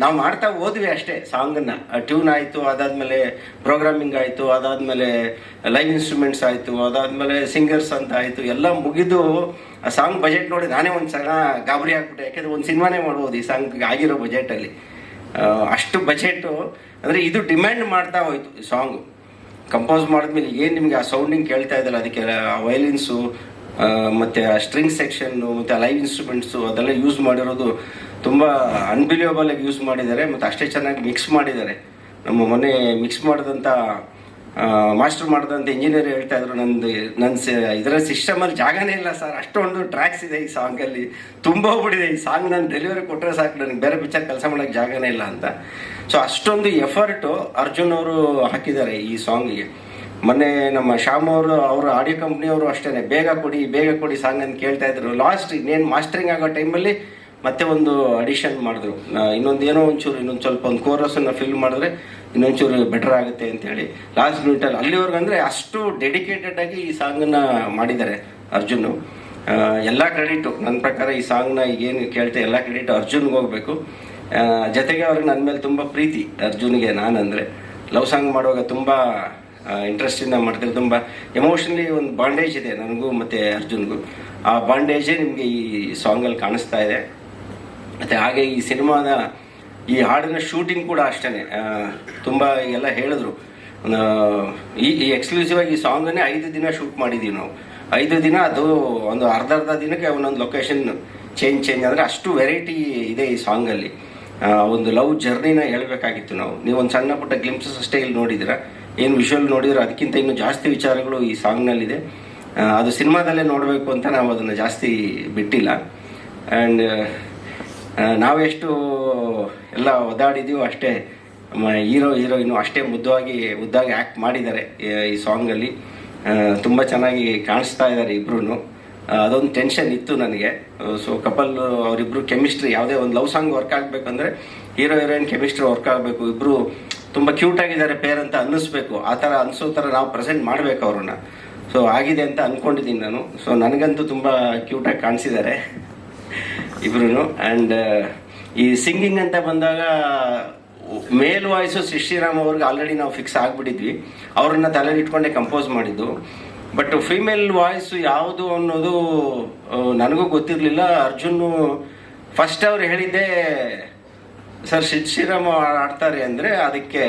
Speaker 8: ನಾವು ಮಾಡ್ತಾ ಹೋದ್ವಿ ಅಷ್ಟೇ ಸಾಂಗನ್ನ. ಟ್ಯೂನ್ ಆಯಿತು, ಅದಾದ್ಮೇಲೆ ಪ್ರೋಗ್ರಾಮಿಂಗ್ ಆಯಿತು, ಅದಾದ್ಮೇಲೆ ಲೈವ್ ಇನ್ಸ್ಟ್ರೂಮೆಂಟ್ಸ್ ಆಯಿತು, ಅದಾದ್ಮೇಲೆ ಸಿಂಗರ್ಸ್ ಅಂತ ಆಯಿತು, ಎಲ್ಲ ಮುಗಿದು ಆ ಸಾಂಗ್ ಬಜೆಟ್ ನೋಡಿ ನಾನೇ ಒಂದು ಸಲ ಗಾಬರಿ ಆಗ್ಬಿಟ್ಟೆ. ಯಾಕೆಂದ್ರೆ ಒಂದು ಸಿನಿಮಾನೇ ಮಾಡ್ಬೋದು ಈ ಸಾಂಗ್ ಆಗಿರೋ ಬಜೆಟಲ್ಲಿ ಅಷ್ಟು ಬಜೆಟ್ ಅಂದರೆ ಇದು ಡಿಮ್ಯಾಂಡ್ ಮಾಡ್ತಾ ಹೋಯ್ತು ಈ ಸಾಂಗು. ಕಂಪೋಸ್ ಮಾಡಿದ್ಮೇಲೆ ಏನು ನಿಮಗೆ ಆ ಸೌಂಡಿಂಗ್ ಕೇಳ್ತಾ ಇದ್ದಲ್ಲ ಅದಕ್ಕೆ ವೈಲಿನ್ಸು ಮತ್ತು ಆ ಸ್ಟ್ರಿಂಗ್ ಸೆಕ್ಷನ್ನು ಮತ್ತು ಲೈವ್ ಇನ್ಸ್ಟ್ರೂಮೆಂಟ್ಸು ಅದೆಲ್ಲ ಯೂಸ್ ಮಾಡಿರೋದು ತುಂಬ ಅನ್ಬಿಲಿಯಬಲ್ ಆಗಿ ಯೂಸ್ ಮಾಡಿದ್ದಾರೆ, ಮತ್ತು ಅಷ್ಟೇ ಚೆನ್ನಾಗಿ ಮಿಕ್ಸ್ ಮಾಡಿದ್ದಾರೆ. ನಮ್ಮ ಮೊನ್ನೆ ಮಿಕ್ಸ್ ಮಾಡಿದಂಥ ಮಾಸ್ಟರ್ ಮಾಡಿದಂಥ ಇಂಜಿನಿಯರ್ ಹೇಳ್ತಾ ಇದ್ರು, ನಂದು ನನ್ನ ಇದರ ಸಿಸ್ಟಮಲ್ಲಿ ಜಾಗನೇ ಇಲ್ಲ ಸರ್ ಅಷ್ಟೊಂದು ಟ್ರ್ಯಾಕ್ಸ್ ಇದೆ ಈ ಸಾಂಗಲ್ಲಿ ತುಂಬ ಹೋಗ್ಬಿಟ್ಟಿದೆ ಈ ಸಾಂಗ್ ನಾನು ಡೆಲಿವರಿ ಕೊಟ್ಟರೆ ಸಾಕು, ನನಗೆ ಬೇರೆ ಪಿಕ್ಚರ್ ಕೆಲಸ ಮಾಡೋಕ್ಕೆ ಜಾಗನೇ ಇಲ್ಲ ಅಂತ. ಸೊ ಅಷ್ಟೊಂದು ಎಫರ್ಟು ಅರ್ಜುನ್ ಅವರು ಹಾಕಿದ್ದಾರೆ ಈ ಸಾಂಗಿಗೆ ಮೊನ್ನೆ ನಮ್ಮ ಶ್ಯಾಮ್ ಅವರು, ಅವ್ರ ಆಡಿಯೋ ಕಂಪ್ನಿಯವರು ಅಷ್ಟೇ ಬೇಗ ಕೊಡಿ ಬೇಗ ಕೊಡಿ ಸಾಂಗ್ ಅಂತ ಕೇಳ್ತಾ ಇದ್ರು. ಲಾಸ್ಟ್ ಇನ್ನೇನು ಮಾಸ್ಟರಿಂಗ್ ಆಗೋ ಟೈಮಲ್ಲಿ ಮತ್ತೆ ಒಂದು ಅಡಿಷನ್ ಮಾಡಿದ್ರು. ಇನ್ನೊಂದು ಏನೋ ಒಂಚೂರು, ಇನ್ನೊಂದು ಸ್ವಲ್ಪ ಒಂದು ಕೋರಸನ್ನು ಫಿಲ್ ಮಾಡಿದ್ರೆ ಇನ್ನೊಂಚೂರು ಬೆಟರ್ ಆಗುತ್ತೆ ಅಂತ ಹೇಳಿ. ಲಾಸ್ಟ್ ಮಿನಿಟಲ್ಲಿ ಅಲ್ಲಿವರೆಗೂ ಅಂದರೆ ಅಷ್ಟು ಡೆಡಿಕೇಟೆಡ್ ಆಗಿ ಈ ಸಾಂಗನ್ನು ಮಾಡಿದ್ದಾರೆ ಅರ್ಜುನ್. ಎಲ್ಲ ಕ್ರೆಡಿಟು ನನ್ನ ಪ್ರಕಾರ ಈ ಸಾಂಗ್ನ ಏನು ಕೇಳ್ತೆ ಎಲ್ಲ ಕ್ರೆಡಿಟ್ ಅರ್ಜುನ್ಗೆ ಹೋಗಬೇಕು. ಜೊತೆಗೆ ಅವ್ರಿಗೆ ನನ್ನ ಮೇಲೆ ತುಂಬ ಪ್ರೀತಿ ಅರ್ಜುನ್ಗೆ ನಾನಂದರೆ. ಲವ್ ಸಾಂಗ್ ಮಾಡುವಾಗ ತುಂಬ ಇಂಟ್ರೆಸ್ಟಿಂದ ಮಾಡ್ತಾರೆ. ತುಂಬ ಎಮೋಷನಲಿ ಒಂದು ಬಾಂಡೇಜ್ ಇದೆ ನನಗೂ ಮತ್ತು ಅರ್ಜುನ್ಗೂ. ಆ ಬಾಂಡೇಜೇ ನಿಮಗೆ ಈ ಸಾಂಗಲ್ಲಿ ಕಾಣಿಸ್ತಾ ಇದೆ. ಮತ್ತು ಹಾಗೆ ಈ ಸಿನಿಮಾದ ಈ ಹಾಡಿನ ಶೂಟಿಂಗ್ ಕೂಡ ಅಷ್ಟೇ ತುಂಬ ಎಲ್ಲ ಹೇಳಿದ್ರು. ಈ ಈ ಎಕ್ಸ್ಕ್ಲೂಸಿವ್ ಆಗಿ ಈ ಸಾಂಗನ್ನೇ ಐದು ದಿನ ಶೂಟ್ ಮಾಡಿದ್ದೀವಿ ನಾವು. ಐದು ದಿನ ಅದು ಒಂದು ಅರ್ಧ ಅರ್ಧ ದಿನಕ್ಕೆ ಒಂದೊಂದು ಲೊಕೇಶನ್ ಚೇಂಜ್ ಚೇಂಜ್ ಅಂದರೆ ಅಷ್ಟು ವೆರೈಟಿ ಇದೆ ಈ ಸಾಂಗಲ್ಲಿ ಒಂದು ಲವ್ ಜರ್ನಿನ ಹೇಳಬೇಕಾಗಿತ್ತು ನಾವು. ನೀವು ಒಂದು ಸಣ್ಣ ಪುಟ್ಟ ಗ್ಲಿಮ್ಸಸ್ ಅಷ್ಟೇ ಇಲ್ಲಿ ನೋಡಿದಿರ ಏನು ವಿಷುವಲ್ ನೋಡಿದ್ರೆ ಅದಕ್ಕಿಂತ ಇನ್ನೂ ಜಾಸ್ತಿ ವಿಚಾರಗಳು ಈ ಸಾಂಗ್ನಲ್ಲಿದೆ ಅದು ಸಿನಿಮಾದಲ್ಲೇ ನೋಡಬೇಕು ಅಂತ ನಾವು ಅದನ್ನು ಜಾಸ್ತಿ ಬಿಟ್ಟಿಲ್ಲ. ಆ್ಯಂಡ್ ನಾವೆಷ್ಟು ಎಲ್ಲ ಒದ್ದಾಡಿದೀವೋ ಅಷ್ಟೇ ಹೀರೋ, ಹೀರೋಯಿನು ಅಷ್ಟೇ ಮುದ್ದವಾಗಿ, ಮುದ್ದಾಗಿ ಆ್ಯಕ್ಟ್ ಮಾಡಿದ್ದಾರೆ, ಈ ಸಾಂಗಲ್ಲಿ ತುಂಬ ಚೆನ್ನಾಗಿ ಕಾಣಿಸ್ತಾ ಇದ್ದಾರೆ ಇಬ್ರು ಅದೊಂದು ಟೆನ್ಷನ್ ಇತ್ತು ನನಗೆ. ಸೊ ಕಪಲ್ ಅವರಿಬ್ರು ಕೆಮಿಸ್ಟ್ರಿ ಯಾವುದೇ ಒಂದು ಲವ್ ಸಾಂಗ್ ವರ್ಕ್ ಆಗಬೇಕಂದ್ರೆ ಹೀರೋ ಹೀರೋಯಿನ್ ಕೆಮಿಸ್ಟ್ರಿ ವರ್ಕ್ ಆಗಬೇಕು. ಇಬ್ಬರು ತುಂಬ ಕ್ಯೂಟ್ ಆಗಿದ್ದಾರೆ ಪೇರ್ ಅಂತ ಅನ್ನಿಸ್ಬೇಕು. ಆ ಥರ ಅನಿಸೋ ಥರ ನಾವು ಪ್ರೆಸೆಂಟ್ ಮಾಡಬೇಕು ಅವ್ರನ್ನ. ಸೊ ಆಗಿದೆ ಅಂತ ಅಂದ್ಕೊಂಡಿದ್ದೀನಿ ನಾನು. ಸೊ ನನಗಂತೂ ತುಂಬ ಕ್ಯೂಟಾಗಿ ಕಾಣಿಸಿದ್ದಾರೆ ಇಬ್ರು ಆ್ಯಂಡ್ ಈ ಸಿಂಗಿಂಗ್ ಅಂತ ಬಂದಾಗ ಮೇಲ್ ವಾಯ್ಸು ಶ್ರೀರಾಮ್ ಅವ್ರಿಗೆ ಆಲ್ರೆಡಿ ನಾವು ಫಿಕ್ಸ್ ಆಗಿಬಿಟ್ಟಿದ್ವಿ. ಅವ್ರನ್ನ ತಲೆಯಲ್ಲಿ ಇಟ್ಕೊಂಡೆ ಕಂಪೋಸ್ ಮಾಡಿದ್ದು. ಬಟ್ ಫಿಮೇಲ್ ವಾಯ್ಸ್ ಯಾವುದು ಅನ್ನೋದು ನನಗೂ ಗೊತ್ತಿರಲಿಲ್ಲ. ಅರ್ಜುನ್ ಫಸ್ಟ್ ಅವ್ರು ಹೇಳಿದ್ದೆ ಸರ್ ಶಿದ್ ಶ್ರೀರಾಮ್ ಆಡ್ತಾರೆ ಅಂದರೆ ಅದಕ್ಕೆ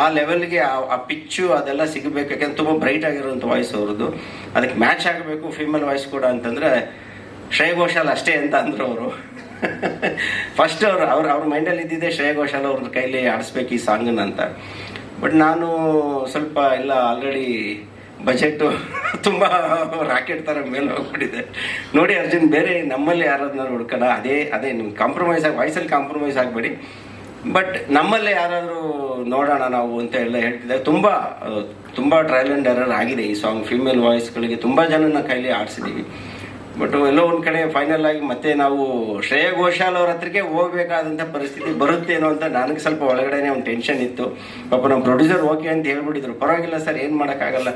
Speaker 8: ಆ ಲೆವೆಲ್ಗೆ ಆ ಪಿಚ್ಚು ಅದೆಲ್ಲ ಸಿಗಬೇಕು ಯಾಕಂದ್ರೆ ತುಂಬ ಬ್ರೈಟ್ ಆಗಿರುವಂಥ ವಾಯ್ಸ್ ಅವ್ರದ್ದು. ಅದಕ್ಕೆ ಮ್ಯಾಚ್ ಆಗಬೇಕು ಫೀಮೇಲ್ ವಾಯ್ಸ್ ಕೂಡ ಅಂತಂದರೆ ಶ್ರೇಯ ಘೋಷಾಲ್ ಅಷ್ಟೇ ಅಂತ ಅಂದರು ಅವರು. ಫಸ್ಟ್ ಅವ್ರು, ಅವ್ರ ಅವ್ರ ಮೈಂಡಲ್ಲಿ ಇದ್ದಿದ್ದೆ ಶ್ರೇಯ ಘೋಷಾಲ್ ಅವ್ರ ಕೈಲಿ ಆಡಿಸ್ಬೇಕು ಈ ಸಾಂಗನ್ನ ಅಂತ. ಬಟ್ ನಾನು ಸ್ವಲ್ಪ ಎಲ್ಲ ಆಲ್ರೆಡಿ ಬಜೆಟು ತುಂಬ ರಾಕೆಟ್ ಥರ ಮೇಲೆ ಹೋಗ್ಬಿಟ್ಟಿದೆ. ನೋಡಿ ಅರ್ಜುನ್, ಬೇರೆ ನಮ್ಮಲ್ಲಿ ಯಾರಾದ್ರೂ ಹುಡ್ಕೋಣ? ಅದೇ ಅದೇ ನಿಮ್ಗೆ ಕಾಂಪ್ರಮೈಸ್ ಆಗಿ ವಾಯ್ಸಲ್ಲಿ ಕಾಂಪ್ರಮೈಸ್ ಆಗಬೇಡಿ. ಬಟ್ ನಮ್ಮಲ್ಲೇ ಯಾರಾದರೂ ನೋಡೋಣ ನಾವು ಅಂತ ಎಲ್ಲ ಹೇಳ್ತಿದ್ದೆ ತುಂಬ ತುಂಬ ಟ್ರಯಲ್ ಆ್ಯಂಡ್ ಎರರ್ ಆಗಿದೆ ಈ ಸಾಂಗ್ ಫಿಮೇಲ್ ವಾಯ್ಸ್ಗಳಿಗೆ ತುಂಬ ಜನನ ಕೈಲಿ ಆಡಿಸಿದ್ದೀವಿ ಬಟ್ ಎಲ್ಲೋ ಒಂದು ಕಡೆ ಫೈನಲ್ ಆಗಿ ಮತ್ತೆ ನಾವು ಶ್ರೇಯಾ ಘೋಷಾಲ್ ಅವ್ರ ಹತ್ರಕ್ಕೆ ಹೋಗ್ಬೇಕಾದಂಥ ಪರಿಸ್ಥಿತಿ ಬರುತ್ತೇನೋ ಅಂತ ನನಗೆ ಸ್ವಲ್ಪ ಒಳಗಡೆನೆ ಒಂದು ಟೆನ್ಷನ್ ಇತ್ತು. ಪಾಪ ನಮ್ಮ ಪ್ರೊಡ್ಯೂಸರ್ ಓಕೆ ಅಂತ ಹೇಳ್ಬಿಟ್ಟಿದ್ರು. ಪರವಾಗಿಲ್ಲ ಸರ್, ಏನು ಮಾಡೋಕ್ಕಾಗಲ್ಲ.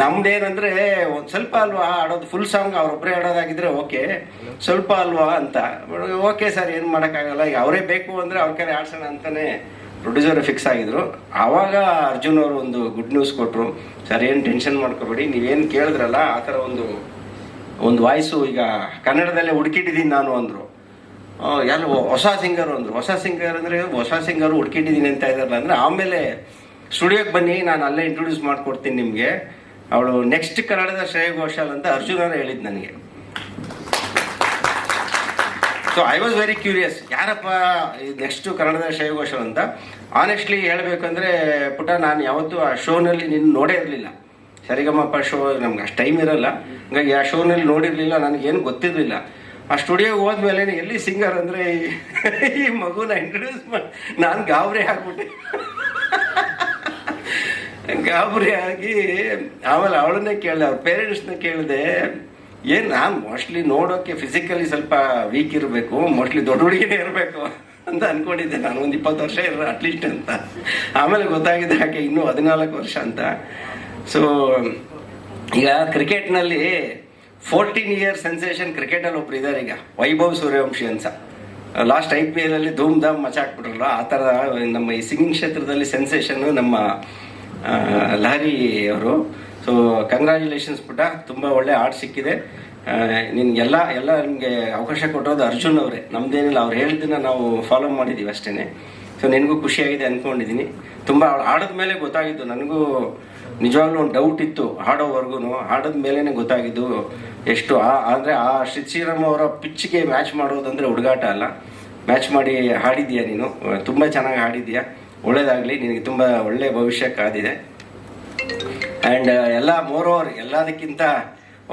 Speaker 8: ನಮ್ದೇನಂದ್ರೆ ಒಂದು ಸ್ವಲ್ಪ ಅಲ್ವಾ, ಆಡೋದು ಫುಲ್ ಸಾಂಗ್ ಅವ್ರೊಬ್ಬರೇ ಆಡೋದಾಗಿದ್ರೆ ಓಕೆ ಸ್ವಲ್ಪ ಅಲ್ವಾ ಅಂತ. ಓಕೆ ಸರ್ ಏನು ಮಾಡೋಕ್ಕಾಗಲ್ಲ. ಈಗ ಅವರೇ ಬೇಕು ಅಂದರೆ ಅವ್ರ ಕಡೆ ಆಡ್ಸೋಣ ಅಂತಾನೆ ಪ್ರೊಡ್ಯೂಸರ್ ಫಿಕ್ಸ್ ಆಗಿದ್ರು. ಆವಾಗ ಅರ್ಜುನ್ ಅವರು ಒಂದು ಗುಡ್ ನ್ಯೂಸ್ ಕೊಟ್ಟರು ಸರ್ ಏನು ಟೆನ್ಷನ್ ಮಾಡ್ಕೋಬೇಡಿ, ನೀವೇನು ಕೇಳಿದ್ರಲ್ಲ, ಆ ಥರ ಒಂದು ಒಂದು ವಾಯ್ಸು ಈಗ ಕನ್ನಡದಲ್ಲೇ ಹುಡುಕಿಟ್ಟಿದ್ದೀನಿ ನಾನು ಅಂದರು. ಎಲ್ಲ ಹೊಸ ಸಿಂಗರು ಅಂದರು. ಹೊಸ ಸಿಂಗರ್ ಅಂದರೆ, ಹೊಸ ಸಿಂಗರು ಹುಡುಕಿಟ್ಟಿದ್ದೀನಿ ಅಂತ ಇದ್ದಾರಲ್ಲ ಅಂದರೆ ಆಮೇಲೆ ಸ್ಟುಡಿಯೋಗೆ ಬನ್ನಿ, ನಾನು ಅಲ್ಲೇ ಇಂಟ್ರೊಡ್ಯೂಸ್ ಮಾಡ್ಕೊಡ್ತೀನಿ ನಿಮಗೆ. ಅವಳು ನೆಕ್ಸ್ಟ್ ಕನ್ನಡದ ಶ್ರೇಯ ಘೋಷಾಲ್ ಅಂತ ಅರ್ಜುನ್ ಹೇಳಿದ್ದು ನನಗೆ. So I was very curious ಯಾರಪ್ಪ ನೆಕ್ಸ್ಟ್ ಕನ್ನಡದ ಶ್ರೇಯ ಘೋಷಾಲ್ ಅಂತ? ಆನೆಸ್ಟ್ಲಿ ಹೇಳಬೇಕಂದ್ರೆ ಪುಟ, ನಾನು ಯಾವತ್ತೂ ಆ ಶೋನಲ್ಲಿ ನಿನ್ನ ನೋಡೇ ಇರಲಿಲ್ಲ. ಸರಿಗಮಪ್ಪ ಶೋ ನಮ್ಗೆ ಅಷ್ಟು ಟೈಮ್ ಇರಲ್ಲ. ಹಂಗಾಗಿ ಆ ಶೋನಲ್ಲಿ ನೋಡಿರಲಿಲ್ಲ, ನನಗೇನು ಗೊತ್ತಿರಲಿಲ್ಲ. ಆ ಸ್ಟುಡಿಯೋಗೆ ಹೋದ್ಮೇಲೆ ಎಲ್ಲಿ ಸಿಂಗರ್ ಅಂದರೆ ಈ ಮಗುನ ಇಂಟ್ರೊಡ್ಯೂಸ್ ಮಾಡಿ ನಾನು ಗಾಬರಿ ಆಗ್ಬಿಟ್ಟೆ. ಗಾಬರಿ ಆಗಿ ಆಮೇಲೆ ಅವಳನ್ನೇ ಕೇಳಿದೆ, ಅವ್ರ ಪೇರೆಂಟ್ಸ್ನ ಕೇಳಿದೆ, ಏನು ನಾನು ಮೋಸ್ಟ್ಲಿ ನೋಡೋಕ್ಕೆ ಫಿಸಿಕಲಿ ಸ್ವಲ್ಪ ವೀಕ್ ಇರಬೇಕು ಮೋಸ್ಟ್ಲಿ ದೊಡ್ಡ ಹುಡುಗಿನೇ ಇರಬೇಕು ಅಂತ ಅಂದ್ಕೊಂಡಿದ್ದೆ ನಾನು, ಒಂದು ಇಪ್ಪತ್ತು ವರ್ಷ ಇರೋ ಅಟ್ಲೀಸ್ಟ್ ಅಂತ. ಆಮೇಲೆ ಗೊತ್ತಾಗಿದೆ ಹಾಗೆ ಇನ್ನೂ ಹದಿನಾಲ್ಕು ವರ್ಷ ಅಂತ. ಸೊ ಈಗ ಕ್ರಿಕೆಟ್ನಲ್ಲಿ ಫೋರ್ಟೀನ್ ಇಯರ್ ಸೆನ್ಸೇಷನ್ ಕ್ರಿಕೆಟಲ್ಲಿ ಒಬ್ರು ಇದ್ದಾರೆ ಈಗ, ವೈಭವ್ ಸೂರ್ಯವಂಶಿ ಅಂತ. ಲಾಸ್ಟ್ ಐ ಪಿ ಎಲ್ ಅಲ್ಲಿ ಧೂಮ್ ಧಾಮ್ ಮಚಾಕ್ಬಿಟ್ರಲ್ಲ, ಆ ಥರ ನಮ್ಮ ಈ ಸಿಂಗಿಂಗ್ ಕ್ಷೇತ್ರದಲ್ಲಿ ಸೆನ್ಸೇಷನ್ ನಮ್ಮ ಲಹರಿ ಅವರು. ಸೊ ಕಂಗ್ರ್ಯಾಚುಲೇಷನ್ಸ್ ಪುಟ್ಟ. ತುಂಬ ಒಳ್ಳೆ ಆರ್ಟ್ ಸಿಕ್ಕಿದೆ. ನಿನ್ಗೆಲ್ಲ ಎಲ್ಲ ನಿಮಗೆ ಅವಕಾಶ ಕೊಟ್ಟಿರೋದು ಅರ್ಜುನ್ ಅವರೇ. ನಮ್ದೇನಿಲ್ಲ, ಅವ್ರು ಹೇಳಿದ್ದನ್ನ ನಾವು ಫಾಲೋ ಮಾಡಿದ್ದೀವಿ ಅಷ್ಟೇ ಸೊ ನಿನಗೂ ಖುಷಿಯಾಗಿದೆ ಅಂದ್ಕೊಂಡಿದ್ದೀನಿ ತುಂಬ ಅವಳು ಆಡಿದ ಮೇಲೆ ಗೊತ್ತಾಗಿದ್ದು. ನನಗೂ ನಿಜವಾಗ್ಲೂ ಒಂದು ಡೌಟ್ ಇತ್ತು ಹಾಡೋವರೆಗೂ ಹಾಡಿದ ಮೇಲೇ ಗೊತ್ತಾಗಿದ್ದು ಎಷ್ಟು ಆ, ಅಂದರೆ ಆ ಶ್ರೀ ಶ್ರೀರಾಮ್ ಅವರ ಪಿಚ್ಗೆ ಮ್ಯಾಚ್ ಮಾಡೋದಂದ್ರೆ ಹುಡುಗಾಟ ಅಲ್ಲ. ಮ್ಯಾಚ್ ಮಾಡಿ ಹಾಡಿದ್ದೀಯಾ ನೀನು. ತುಂಬ ಚೆನ್ನಾಗಿ ಹಾಡಿದ್ಯಾ ಒಳ್ಳೇದಾಗಲಿ, ನಿನಗೆ ತುಂಬ ಒಳ್ಳೆ ಭವಿಷ್ಯ ಕಾದಿದೆ ಆ್ಯಂಡ್ ಎಲ್ಲ ಮೋರ್ ಓವರ್ ಎಲ್ಲದಕ್ಕಿಂತ